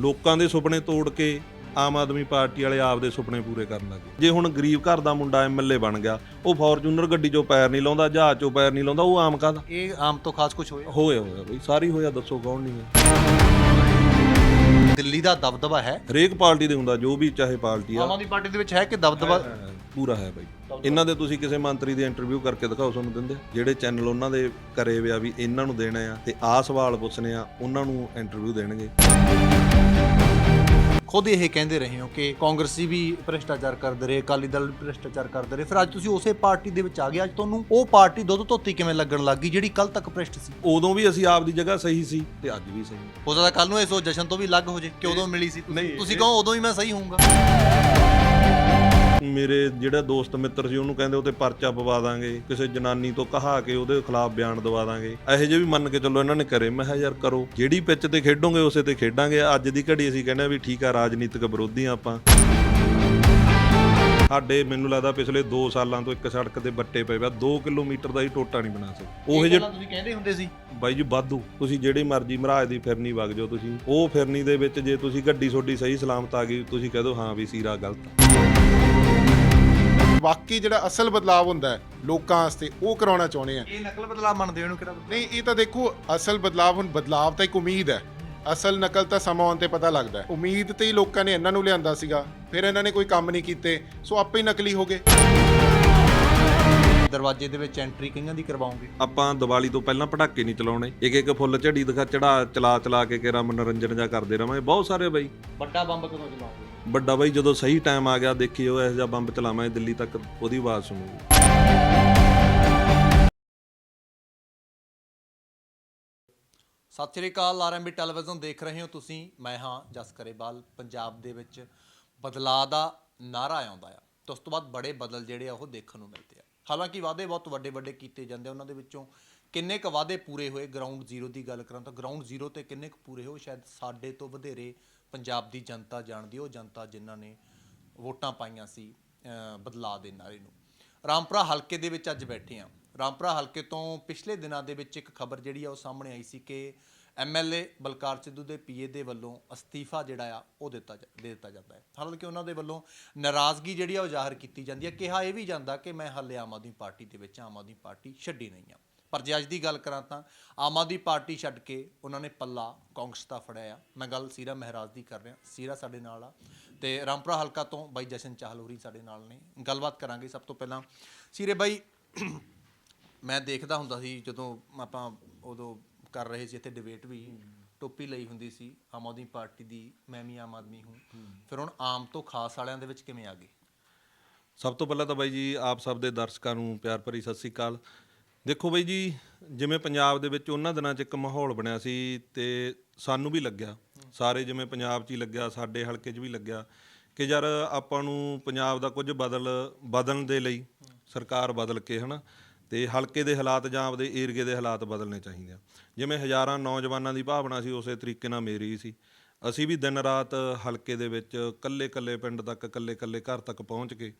ਲੋਕਾਂ ਦੇ ਸੁਪਨੇ ਤੋੜ ਕੇ ਆਮ ਆਦਮੀ ਪਾਰਟੀ ਵਾਲੇ ਆਪਦੇ ਸੁਪਨੇ ਪੂਰੇ ਕਰਨ ਲੱਗੇ ਜੇ ਹੁਣ ਗਰੀਬ ਘਰ ਦਾ ਮੁੰਡਾ ਐਮਐਲਏ ਬਣ ਗਿਆ ਉਹ ਫੋਰਚੂਨਰ ਗੱਡੀ 'ਚੋਂ ਪੈਰ ਨਹੀਂ ਲਾਉਂਦਾ ਜਹਾਜ਼ 'ਚੋਂ ਪੈਰ ਨਹੀਂ ਲਾਉਂਦਾ ਉਹ ਆਮ ਕਾਹਦਾ? ਇਹ ਆਮ ਤੋਂ ਖਾਸ ਕੁਝ ਹੋਇਆ? ਹੋਇਆ ਹੋਇਆ ਬਈ ਸਾਰੀ ਹੋਇਆ ਦੱਸੋ ਕੌਣ ਨਹੀਂ ਹੈ? ਦਿੱਲੀ ਦਾ ਦਬਦਬਾ ਹੈ? ਹਰੇਕ ਪਾਰਟੀ ਦੇ ਹੁੰਦਾ ਜੋ ਵੀ ਚਾਹੇ ਪਾਰਟੀ ਆ। ਆਮ ਆਦਮੀ ਪਾਰਟੀ ਦੇ ਵਿੱਚ ਹੈ ਕਿ ਦਬਦਬਾ? ਪੂਰਾ ਹੈ ਬਾਈ। ਇਹਨਾਂ ਦੇ ਤੁਸੀਂ ਕਿਸੇ ਮੰਤਰੀ ਦੀ ਇੰਟਰਵਿਊ ਕਰਕੇ ਦਿਖਾਓ ਤੁਹਾਨੂੰ ਦਿੰਦੇ। ਜਿਹੜੇ ਚੈਨਲ ਉਹਨਾਂ ਦੇ ਕਰੇ ਵਿਆ ਵੀ ਇਹਨਾਂ ਨੂੰ ਦੇਣਾ ਆ ਤੇ ਆਹ ਸਵਾਲ ਪੁੱਛਣੇ ਆ ਉਹਨਾਂ ਨੂੰ ਇੰਟਰਵਿਊ ਦੇਣਗੇ। ਖੁਦ ਇਹ ਕਹਿੰਦੇ ਰਹੇ ਹੋ ਕਿ ਕਾਂਗਰਸੀ ਵੀ ਭ੍ਰਿਸ਼ਟਾਚਾਰ ਕਰਦੇ ਰਹੇ ਅਕਾਲੀ ਦਲ ਵੀ ਭ੍ਰਿਸ਼ਟਾਚਾਰ ਕਰਦੇ ਰਹੇ। ਫਿਰ ਅੱਜ ਤੁਸੀਂ ਉਸੇ ਪਾਰਟੀ ਦੇ ਵਿੱਚ ਆ ਗਏ। ਅੱਜ ਤੁਹਾਨੂੰ ਉਹ ਪਾਰਟੀ ਦੁੱਧ ਧੋਤੀ ਕਿਵੇਂ ਲੱਗਣ ਲੱਗ ਗਈ ਜਿਹੜੀ ਕੱਲ ਤੱਕ ਭ੍ਰਿਸ਼ਟ ਸੀ? ਉਦੋਂ ਵੀ ਅਸੀਂ ਆਪਦੀ ਜਗ੍ਹਾ ਸਹੀ ਸੀ ਤੇ ਅੱਜ ਵੀ ਸਹੀ। ਹਾਂ। ਸਕਦਾ ਕੱਲ ਨੂੰ ਇਸ ਜਸ਼ਨ ਤੋਂ ਵੀ ਅਲੱਗ ਹੋ ਜੇ ਕਿ ਉਦੋਂ ਮਿਲੀ ਸੀ ਤੁਸੀਂ। ਕਹੋ ਉਦੋਂ ਹੀ ਮੈਂ ਸਹੀ ਹੋਊਂਗਾ। ਮੇਰੇ ਜਿਹੜਾ ਦੋਸਤ ਮਿੱਤਰ ਸੀ ਉਹਨੂੰ ਕਹਿੰਦੇ ਉਹ ਤੇ ਪਰਚਾ ਪਵਾ ਦਾਂਗੇ ਕਿਸੇ ਜਨਾਨੀ ਤੋਂ ਕਹਾ ਕੇ ਉਹਦੇ ਖਿਲਾਫ ਬਿਆਨ ਦਵਾ ਦਾਂਗੇ। ਇਹੋ ਜਿਹੇ ਵੀ ਮੰਨ ਕੇ ਚੱਲੋ ਇਹਨਾਂ ਨੇ ਕਰੇ। ਮੈਂ ਕਿਹਾ ਯਾਰ ਕਰੋ। ਜਿਹੜੀ ਪਿੱਚ ਤੇ ਖੇਡੋਗੇ ਉਸੇ ਤੇ ਖੇਡਾਂਗੇ। ਅੱਜ ਦੀ ਘੜੀ ਅਸੀਂ ਕਹਿੰਦੇ ਆ ਵੀ ਠੀਕ ਆ ਰਾਜਨੀਤਿਕ ਵਿਰੋਧੀ ਆਪਾਂ। ਸਾਡੇ ਮੈਨੂੰ ਲੱਗਦਾ ਪਿਛਲੇ 2 ਸਾਲਾਂ ਤੋਂ ਇੱਕ ਸੜਕ ਤੇ ਬੱਟੇ ਪਏ ਵਾ 2 ਕਿਲੋਮੀਟਰ ਦਾ ਹੀ ਟੋਟਾ ਨਹੀਂ ਬਣਾ ਸਕਦੇ ਉਹ ਜਿਹੇ ਤੁਸੀਂ ਕਹਿੰਦੇ ਹੁੰਦੇ ਸੀ। ਬਾਈ ਜੀ ਵਾਧੂ। ਤੁਸੀਂ ਜਿਹੜੀ ਮਰਜ਼ੀ ਮਹਾਰਾਜ ਦੀ ਫਿਰਨੀ ਵਗ ਜਾਓ ਤੁਸੀਂ। ਉਹ ਫਿਰਨੀ ਦੇ ਵਿੱਚ ਜੇ ਤੁਸੀਂ ਗੱਡੀ ਤੁਹਾਡੀ ਸਹੀ ਸਲਾਮਤ ਆ ਗਈ ਤੁਸੀਂ ਕਹਿ ਦਿਓ ਹਾਂ ਵੀ ਸੀਰਾ ਗਲਤ ਵਾਕਈ ਜਿਹੜਾ ਅਸਲ ਬਦਲਾਅ ਹੁੰਦਾ ਹੈ ਲੋਕਾਂ ਵਾਸਤੇ ਉਹ ਕਰਾਉਣਾ ਚਾਹੁੰਦੇ ਆ। ਇਹ ਨਕਲ ਬਦਲਾਅ ਮੰਨਦੇ ਹੋ ਇਹਨੂੰ ਕਿਹੜਾ ਨਹੀਂ ਇਹ ਤਾਂ ਦੇਖੋ ਅਸਲ ਬਦਲਾਅ ਹੁਣ ਬਦਲਾਅ ਤਾਂ ਇੱਕ ਉਮੀਦ ਹੈ। ਅਸਲ ਨਕਲ ਤਾਂ ਸਮਾਂ ਆਉਣ ਤੇ ਪਤਾ ਲੱਗਦਾ ਹੈ। ਉਮੀਦ ਤੇ ਹੀ ਲੋਕਾਂ ਨੇ ਇਹਨਾਂ ਨੂੰ ਲਿਆਂਦਾ ਸੀਗਾ ਫਿਰ ਇਹਨਾਂ ਨੇ ਕੋਈ ਕੰਮ ਨਹੀਂ ਕੀਤੇ ਸੋ ਆਪੇ ਹੀ ਨਕਲੀ ਹੋ ਗਏ। ਦਰਵਾਜ਼ੇ ਦੇ ਵਿੱਚ ਐਂਟਰੀ ਕਿੰਨਾਂ ਦੀ ਕਰਵਾਉਂਗੇ ਆਪਾਂ ਦੀਵਾਲੀ ਤੋਂ ਪਹਿਲਾਂ ਪਟਾਕੇ ਨਹੀਂ ਚਲਾਉਣੇ। ਇੱਕ ਇੱਕ ਫੁੱਲ ਝੜੀ ਦਿਖਾ ਚੜਾ ਚਲਾ ਚਲਾ ਕੇ ਕਿਹੜਾ ਮਨੋਰੰਜਨ ਜਾ ਕਰਦੇ ਰਵਾਂਗੇ। ਬਹੁਤ ਸਾਰੇ ਬਾਈ। ਵੱਡਾ ਬੰਬ ਕਦੋਂ ਚਲਾਉਂਗੇ ਵੱਡਾ ਬਾਈ ਜਦੋਂ ਸਹੀ ਟਾਈਮ ਆ ਗਿਆ ਦੇਖਿਓ ਇਹੋ ਜਿਹਾ ਬੰਬ ਚਲਾਵਾਂਗੇ, ਦਿੱਲੀ ਤੱਕ ਉਹਦੀ ਆਵਾਜ਼ ਸੁਣੂਗੀ। ਸਤਿ ਸ੍ਰੀ ਅਕਾਲ ਆਰਐਮਬੀ ਟੈਲੀਵਿਜ਼ਨ ਦੇਖ ਰਹੇ ਹੋ ਤੁਸੀਂ। ਮੈਂ ਹਾਂ ਜਸ ਕਰੇਵਾਲ, ਪੰਜਾਬ ਦੇ ਵਿੱਚ ਬਦਲਾਅ ਦਾ ਨਾਰਾ ਆਉਂਦਾ ਆ। ਤੇ ਉਸ ਤੋਂ ਬਾਅਦ ਬੜੇ ਬਦਲ ਜਿਹੜੇ ਆ, ਉਹ ਦੇਖਣ ਨੂੰ ਮਿਲਦੇ ਆ। ਹਾਲਾਂਕਿ ਵਾਅਦੇ ਬਹੁਤ ਵੱਡੇ ਵੱਡੇ ਕੀਤੇ ਜਾਂਦੇ ਆ, ਉਹਨਾਂ ਦੇ ਵਿੱਚੋਂ ਕਿੰਨੇ ਕੁ ਵਾਅਦੇ ਪੂਰੇ ਹੋਏ? ਗਰਾਊਂਡ ਜ਼ੀਰੋ ਦੀ ਗੱਲ ਕਰਾਂ ਤਾਂ ਗਰਾਊਂਡ ਜ਼ੀਰੋ ਤੇ ਕਿੰਨੇ ਕੁ ਪੂਰੇ ਹੋਏ? ਸ਼ਾਇਦ ਸਾਡੇ ਤੋਂ ਵਧੇਰੇ ਪੰਜਾਬ ਦੀ ਜਨਤਾ ਜਾਣਦੀ ਉਹ ਜਨਤਾ ਜਿਨ੍ਹਾਂ ਨੇ ਵੋਟਾਂ ਪਾਈਆਂ ਸੀ, ਅਹ, ਬਦਲਾਅ ਦੇ ਨਾਰੇ ਨੂੰ ਰਾਮਪੁਰਾ ਹਲਕੇ ਦੇ ਵਿੱਚ ਅੱਜ ਬੈਠੇ ਆ ਰਾਮਪੁਰਾ ਹਲਕੇ ਤੋਂ ਪਿਛਲੇ ਦਿਨਾਂ ਦੇ ਵਿੱਚ ਇੱਕ ਖਬਰ ਜਿਹੜੀ ਆ ਉਹ ਸਾਹਮਣੇ ਆਈ ਸੀ ਕਿ ਐਮਐਲਏ ਬਲਕਾਰ ਸਿੱਧੂ ਦੇ ਪੀਏ ਦੇ ਵੱਲੋਂ ਅਸਤੀਫਾ ਜਿਹੜਾ ਆ, ਉਹ ਦਿੱਤਾ ਜਾ- ਦੇ ਦਿੱਤਾ ਜਾਂਦਾ ਹੈ। ਹਾਲਾਂਕਿ ਉਹਨਾਂ ਦੇ ਵੱਲੋਂ ਨਾਰਾਜ਼ਗੀ ਜਿਹੜੀ ਆ ਉਹ ਜ਼ਾਹਰ ਕੀਤੀ ਜਾਂਦੀ ਹੈ। ਕਿਹਾ ਇਹ ਵੀ ਜਾਂਦਾ ਕਿ ਮੈਂ ਹਾਲੇ ਆਮ ਆਦਮੀ ਪਾਰਟੀ ਦੇ ਵਿੱਚ, ਆਮ ਆਦਮੀ ਪਾਰਟੀ ਛੱਡੀ ਨਹੀਂ ਆ। ਪਰ ਜੇ ਅੱਜ ਦੀ ਗੱਲ ਕਰਾਂ ਤਾਂ ਆਮ ਆਦਮੀ ਪਾਰਟੀ ਛੱਡ ਕੇ ਉਹਨਾਂ ਨੇ ਪੱਲਾ ਕਾਂਗਰਸ ਦਾ ਫੜਿਆ ਆ। ਮੈਂ ਗੱਲ ਸੀਰਾ ਮਹਿਰਾਜ ਦੀ ਕਰ ਰਿਹਾ। ਸੀਰਾ ਸਾਡੇ ਨਾਲ ਆ। ਤੇ ਰਾਮਪੁਰਾ ਹਲਕਾ ਤੋਂ ਬਾਈ ਜਸ਼ਨ ਚਾਹਲ ਹੋਰੀ ਸਾਡੇ ਨਾਲ ਨੇ। ਗੱਲਬਾਤ ਕਰਾਂਗੇ ਸਭ ਤੋਂ ਪਹਿਲਾਂ। ਸੀਰੇ ਬਾਈ, ਮੈਂ ਦੇਖਦਾ ਹੁੰਦਾ ਸੀ ਜਦੋਂ ਆਪਾਂ ਉਦੋਂ ਕਰ ਰਹੇ ਸੀ ਇੱਥੇ ਡਿਬੇਟ ਵੀ, ਟੋਪੀ ਲਈ ਹੁੰਦੀ ਸੀ। ਆਮ ਆਦਮੀ ਪਾਰਟੀ ਦੀ, ਮੈਂ ਵੀ ਆਮ ਆਦਮੀ ਹੂੰ। ਫਿਰ ਹੁਣ ਆਮ ਤੋਂ ਖਾਸ ਵਾਲਿਆਂ ਦੇ ਵਿੱਚ ਕਿਵੇਂ ਆ ਗਏ? ਸਭ ਤੋਂ ਪਹਿਲਾਂ ਤਾਂ ਬਾਈ ਜੀ, ਆਪ ਸਭ ਦੇ ਦਰਸ਼ਕਾਂ ਨੂੰ ਪਿਆਰ ਭਰੀ ਸਤਿ ਸ੍ਰੀ ਅਕਾਲ। ਦੇਖੋ ਬਾਈ ਜੀ, ਜਿਵੇਂ ਪੰਜਾਬ ਦੇ ਵਿੱਚ ਉਹਨਾਂ ਦਿਨਾਂ 'ਚ ਇੱਕ ਮਾਹੌਲ ਬਣਿਆ ਸੀ ਤੇ ਸਾਨੂੰ ਵੀ ਲੱਗਿਆ। ਸਾਰੇ ਜਿਵੇਂ ਪੰਜਾਬ 'ਚ ਹੀ ਲੱਗਿਆ, ਸਾਡੇ ਹਲਕੇ 'ਚ ਵੀ ਲੱਗਿਆ ਕਿ ਯਾਰ ਆਪਾਂ ਨੂੰ ਪੰਜਾਬ ਦਾ ਕੁਝ ਬਦਲ, ਬਦਲਣ ਦੇ ਲਈ ਸਰਕਾਰ ਬਦਲ ਕੇ, ਹਨਾ, ਤੇ ਹਲਕੇ ਦੇ ਹਾਲਾਤ ਜਾਂ ਆਪਦੇ ਏਰੀਏ ਦੇ ਹਾਲਾਤ ਬਦਲਣੇ ਚਾਹੀਦੇ ਆ। ਜਿਵੇਂ ਹਜ਼ਾਰਾਂ ਨੌਜਵਾਨਾਂ ਦੀ ਭਾਵਨਾ ਸੀ, ਉਸੇ ਤਰੀਕੇ ਨਾਲ ਮੇਰੀ ਸੀ। ਅਸੀਂ ਵੀ ਦਿਨ ਰਾਤ ਹਲਕੇ ਦੇ ਵਿੱਚ ਕੱਲੇ ਕੱਲੇ ਪਿੰਡ ਤੱਕ ਕੱਲੇ ਕੱਲੇ ਘਰ ਤੱਕ ਪਹੁੰਚ ਕੇ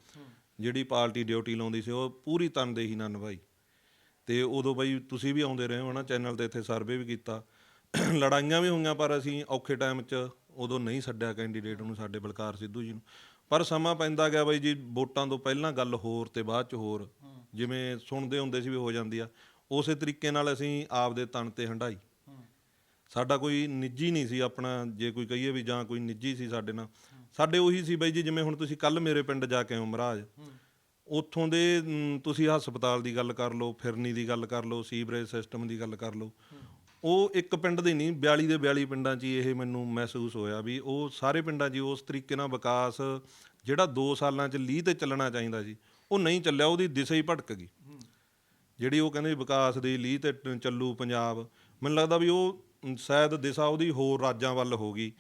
ਜਿਹੜੀ ਪਾਰਟੀ ਡਿਊਟੀ ਲਾਉਂਦੀ ਸੀ, ਉਹ ਪੂਰੀ ਤਨਦੇਹੀ ਨਾਲ ਨਿਭਾਈ। ਤੇ ਉਦੋਂ ਬਈ ਤੁਸੀਂ ਵੀ ਆਉਂਦੇ ਰਹੇ ਹੋ ਨਾ ਚੈਨਲ ਤੇ ਇੱਥੇ ਸਰਵੇ ਵੀ ਕੀਤਾ। ਲੜਾਈਆਂ ਵੀ ਹੋਈਆਂ, ਪਰ ਅਸੀਂ ਔਖੇ ਟਾਈਮ 'ਚ ਉਦੋਂ ਨਹੀਂ ਛੱਡਿਆ ਕੈਂਡੀਡੇਟ ਨੂੰ ਸਾਡੇ ਬਲਕਾਰ ਸਿੱਧੂ ਜੀ ਨੂੰ। ਪਰ ਸਮਾਂ ਪੈਂਦਾ ਗਿਆ ਬਈ ਜੀ, ਵੋਟਾਂ ਤੋਂ ਪਹਿਲਾਂ ਗੱਲ ਹੋਰ ਤੇ ਬਾਅਦ 'ਚ ਹੋਰ। ਜਿਵੇਂ ਸੁਣਦੇ ਹੁੰਦੇ ਸੀ ਵੀ ਹੋ ਜਾਂਦੀ ਆ। ਉਸੇ ਤਰੀਕੇ ਨਾਲ ਅਸੀਂ ਆਪਦੇ ਤਨ ਤੇ ਹੰਡਾਈ ਸਾਡਾ ਕੋਈ ਨਿੱਜੀ ਨਹੀਂ ਸੀ ਆਪਣਾ, ਜੇ ਕੋਈ ਕਹੀਏ ਵੀ ਜਾਂ ਕੋਈ ਨਿੱਜੀ ਸੀ ਸਾਡੇ ਨਾਲ। ਸਾਡੇ ਉਹੀ ਸੀ ਬਾਈ ਜੀ, ਜਿਵੇਂ ਹੁਣ ਤੁਸੀਂ ਕੱਲ ਮੇਰੇ ਪਿੰਡ ਜਾ ਕੇ ਆਓ ਮਹਾਰਾਜ। ਉੱਥੋਂ ਦੇ ਮ, ਤੁਸੀਂ ਹਸਪਤਾਲ ਦੀ ਗੱਲ ਕਰ ਲਓ ਫਿਰਨੀ ਦੀ ਗੱਲ ਕਰ ਲਓ ਸੀਵਰੇਜ ਸਿਸਟਮ ਦੀ ਗੱਲ ਕਰ ਲਓ। ਉਹ ਇੱਕ ਪਿੰਡ ਦੇ ਨਹੀਂ 42 ਦੇ 42 ਪਿੰਡਾਂ 'ਚ ਹੀ ਇਹ ਮੈਨੂੰ ਮਹਿਸੂਸ ਹੋਇਆ ਵੀ ਉਹ ਸਾਰੇ ਪਿੰਡਾਂ 'ਚ ਹੀ ਉਸ ਤਰੀਕੇ ਨਾਲ ਵਿਕਾਸ ਜਿਹੜਾ 2 ਸਾਲਾਂ 'ਚ ਲੀਹ ਤੇ ਚੱਲਣਾ ਚਾਹੀਦਾ ਸੀ ਉਹ ਨਹੀਂ ਚੱਲਿਆ ਉਹਦੀ ਦਿਸ਼ਾ ਹੀ ਭਟਕ ਗਈ। ਜਿਹੜੀ ਉਹ ਕਹਿੰਦੇ ਵਿਕਾਸ ਦੀ ਲੀਹ ਤੇ ਟ- ਚੱਲੂ ਪੰਜਾਬ ਮੈਨੂੰ ਲੱਗਦਾ ਵੀ ਉਹ ਮ, ਸ਼ਾਇਦ ਦਿਸ਼ਾ ਉਹਦੀ ਹੋਰ ਰਾਜਾਂ ਵੱਲ ਹੋ ਗਈ।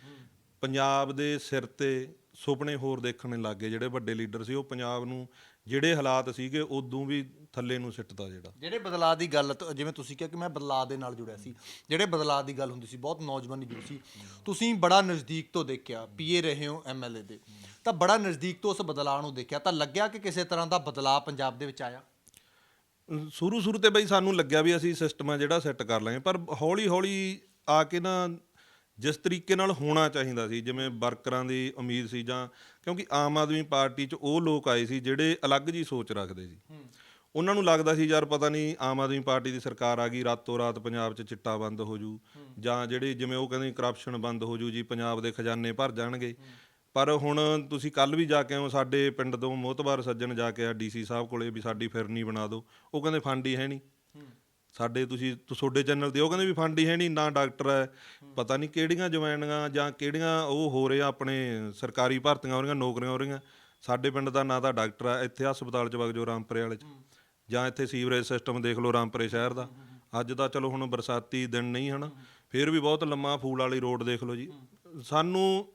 ਪੰਜਾਬ ਦੇ ਸਿਰ ਤੇ ਸੁਪਨੇ ਹੋਰ ਦੇਖਣ ਲੱਗੇ ਜਿਹੜੇ ਵੱਡੇ ਲੀਡਰ ਸੀ ਉਹ ਪੰਜਾਬ ਨੂੰ ਜਿਹੜੇ ਹਾਲਾਤ ਸੀਗੇ ਉਦੋਂ ਵੀ ਥੱਲੇ ਨੂੰ ਸਿੱਟਦਾ ਜਿਹੜਾ। ਜਿਹੜੇ ਬਦਲਾਅ ਦੀ ਗੱਲ ਤ- ਜਿਵੇਂ ਤੁਸੀਂ ਕਿਹਾ ਕਿ ਮੈਂ ਬਦਲਾਅ ਦੇ ਨਾਲ ਜੁੜਿਆ ਸੀ ਜਿਹੜੇ ਬਦਲਾਅ ਦੀ ਗੱਲ ਹੁੰਦੀ ਸੀ ਬਹੁਤ ਨੌਜਵਾਨੀ ਜੁੜੀ ਸੀ। ਤੁਸੀਂ ਬੜਾ ਨਜ਼ਦੀਕ ਤੋਂ ਦੇਖਿਆ ਪੀਏ ਰਹੇ ਹੋ ਐਮਐਲਏ ਦੇ। ਤਾਂ ਬੜਾ ਨਜ਼ਦੀਕ ਤੋਂ ਉਸ ਬਦਲਾਅ ਨੂੰ ਦੇਖਿਆ ਤਾਂ ਲੱਗਿਆ ਕਿ ਕਿਸੇ ਤਰ੍ਹਾਂ ਦਾ ਬਦਲਾਅ ਪੰਜਾਬ ਦੇ ਵਿੱਚ ਆਇਆ? ਸ਼ੁਰੂ ਸ਼ੁਰੂ ਤੇ ਬਈ ਸਾਨੂੰ ਲੱਗਿਆ ਵੀ ਅਸੀਂ ਸਿਸਟਮ ਆ ਜਿਹੜਾ ਸੈੱਟ ਕਰ ਲਾਂਗੇ ਪਰ ਹੌਲੀ ਹੌਲੀ ਆ ਕੇ ਨਾ ਜਿਸ ਤਰੀਕੇ ਨਾਲ ਹੋਣਾ ਚਾਹੀਦਾ ਸੀ ਜਿਵੇਂ ਵਰਕਰਾਂ ਦੀ ਉਮੀਦ ਸੀ ਜਾਂ ਕਿਉਂਕਿ ਆਮ ਆਦਮੀ ਪਾਰਟੀ 'ਚ ਉਹ ਲੋਕ ਆਏ ਸੀ ਜਿਹੜੇ ਅਲੱਗ ਜੀ ਸੋਚ ਰੱਖਦੇ ਸੀ। ਉਹਨਾਂ ਨੂੰ ਲੱਗਦਾ ਸੀ ਯਾਰ ਪਤਾ ਨਹੀਂ ਆਮ ਆਦਮੀ ਪਾਰਟੀ ਦੀ ਸਰਕਾਰ ਆ ਗਈ ਰਾਤੋਂ ਰਾਤ ਪੰਜਾਬ 'ਚ ਚਿੱਟਾ ਬੰਦ ਹੋ ਜੂ ਜਾਂ ਜਿਹੜੇ ਜਿਵੇਂ ਉਹ ਕਹਿੰਦੇ ਕਰਪਸ਼ਨ ਬੰਦ ਹੋ ਜੂ ਜੀ ਪੰਜਾਬ ਦੇ ਖਜ਼ਾਨੇ ਭਰ ਜਾਣਗੇ। ਪਰ ਹੁਣ ਤੁਸੀਂ ਕੱਲ ਵੀ ਜਾ ਕੇ ਆਓ ਸਾਡੇ ਪਿੰਡ ਤੋਂ ਮੋਤਬਾਰ ਸੱਜਣ ਜਾ ਕੇ ਆ ਡੀਸੀ ਸਾਹਿਬ ਕੋਲੇ ਵੀ ਸਾਡੀ ਫਿਰਨੀ ਬਣਾ ਦਿਓ ਉਹ ਕਹਿੰਦੇ ਫੰਡ ਹੀ ਹੈ ਨਹੀਂ। ਸਾਡੇ ਤੁਸੀਂ ਤੁਹਾਡੇ ਚੈਨਲ ਤੇ ਉਹ ਕਹਿੰਦੇ ਵੀ ਫੰਡ ਹੀ ਹੈ ਨਹੀਂ ਨਾ ਡਾਕਟਰ ਹੈ। ਪਤਾ ਨਹੀਂ ਕਿਹੜੀਆਂ ਜੁਆਇਨਿੰਗਾਂ ਜਾਂ ਕਿਹੜੀਆਂ ਉਹ ਹੋ ਰਿਹਾ ਆਪਣੇ ਸਰਕਾਰੀ ਭਰਤੀਆਂ ਹੋ ਰਹੀਆਂ ਨੌਕਰੀਆਂ ਹੋ ਰਹੀਆਂ ਸਾਡੇ ਪਿੰਡ ਦਾ ਨਾਂ ਤਾਂ ਡਾਕਟਰ ਹੈ, ਇੱਥੇ ਹਸਪਤਾਲ ਚ ਵਗ ਜੋ ਰਾਮਪੁਰੇ ਵਾਲੇ ਚ। ਜਾਂ ਇੱਥੇ ਸੀਵਰੇਜ ਸਿਸਟਮ ਦੇਖ ਲਓ ਰਾਮਪੁਰੇ ਸ਼ਹਿਰ ਦਾ। ਅੱਜ ਤਾਂ ਚਲੋ ਹੁਣ ਬਰਸਾਤੀ ਦਿਨ ਨਹੀਂ ਹਨ। ਫਿਰ ਵੀ ਬਹੁਤ ਲੰਮਾ ਫੂਲ ਵਾਲੀ ਰੋਡ ਦੇਖ ਲਓ ਜੀ। ਸਾਨੂੰ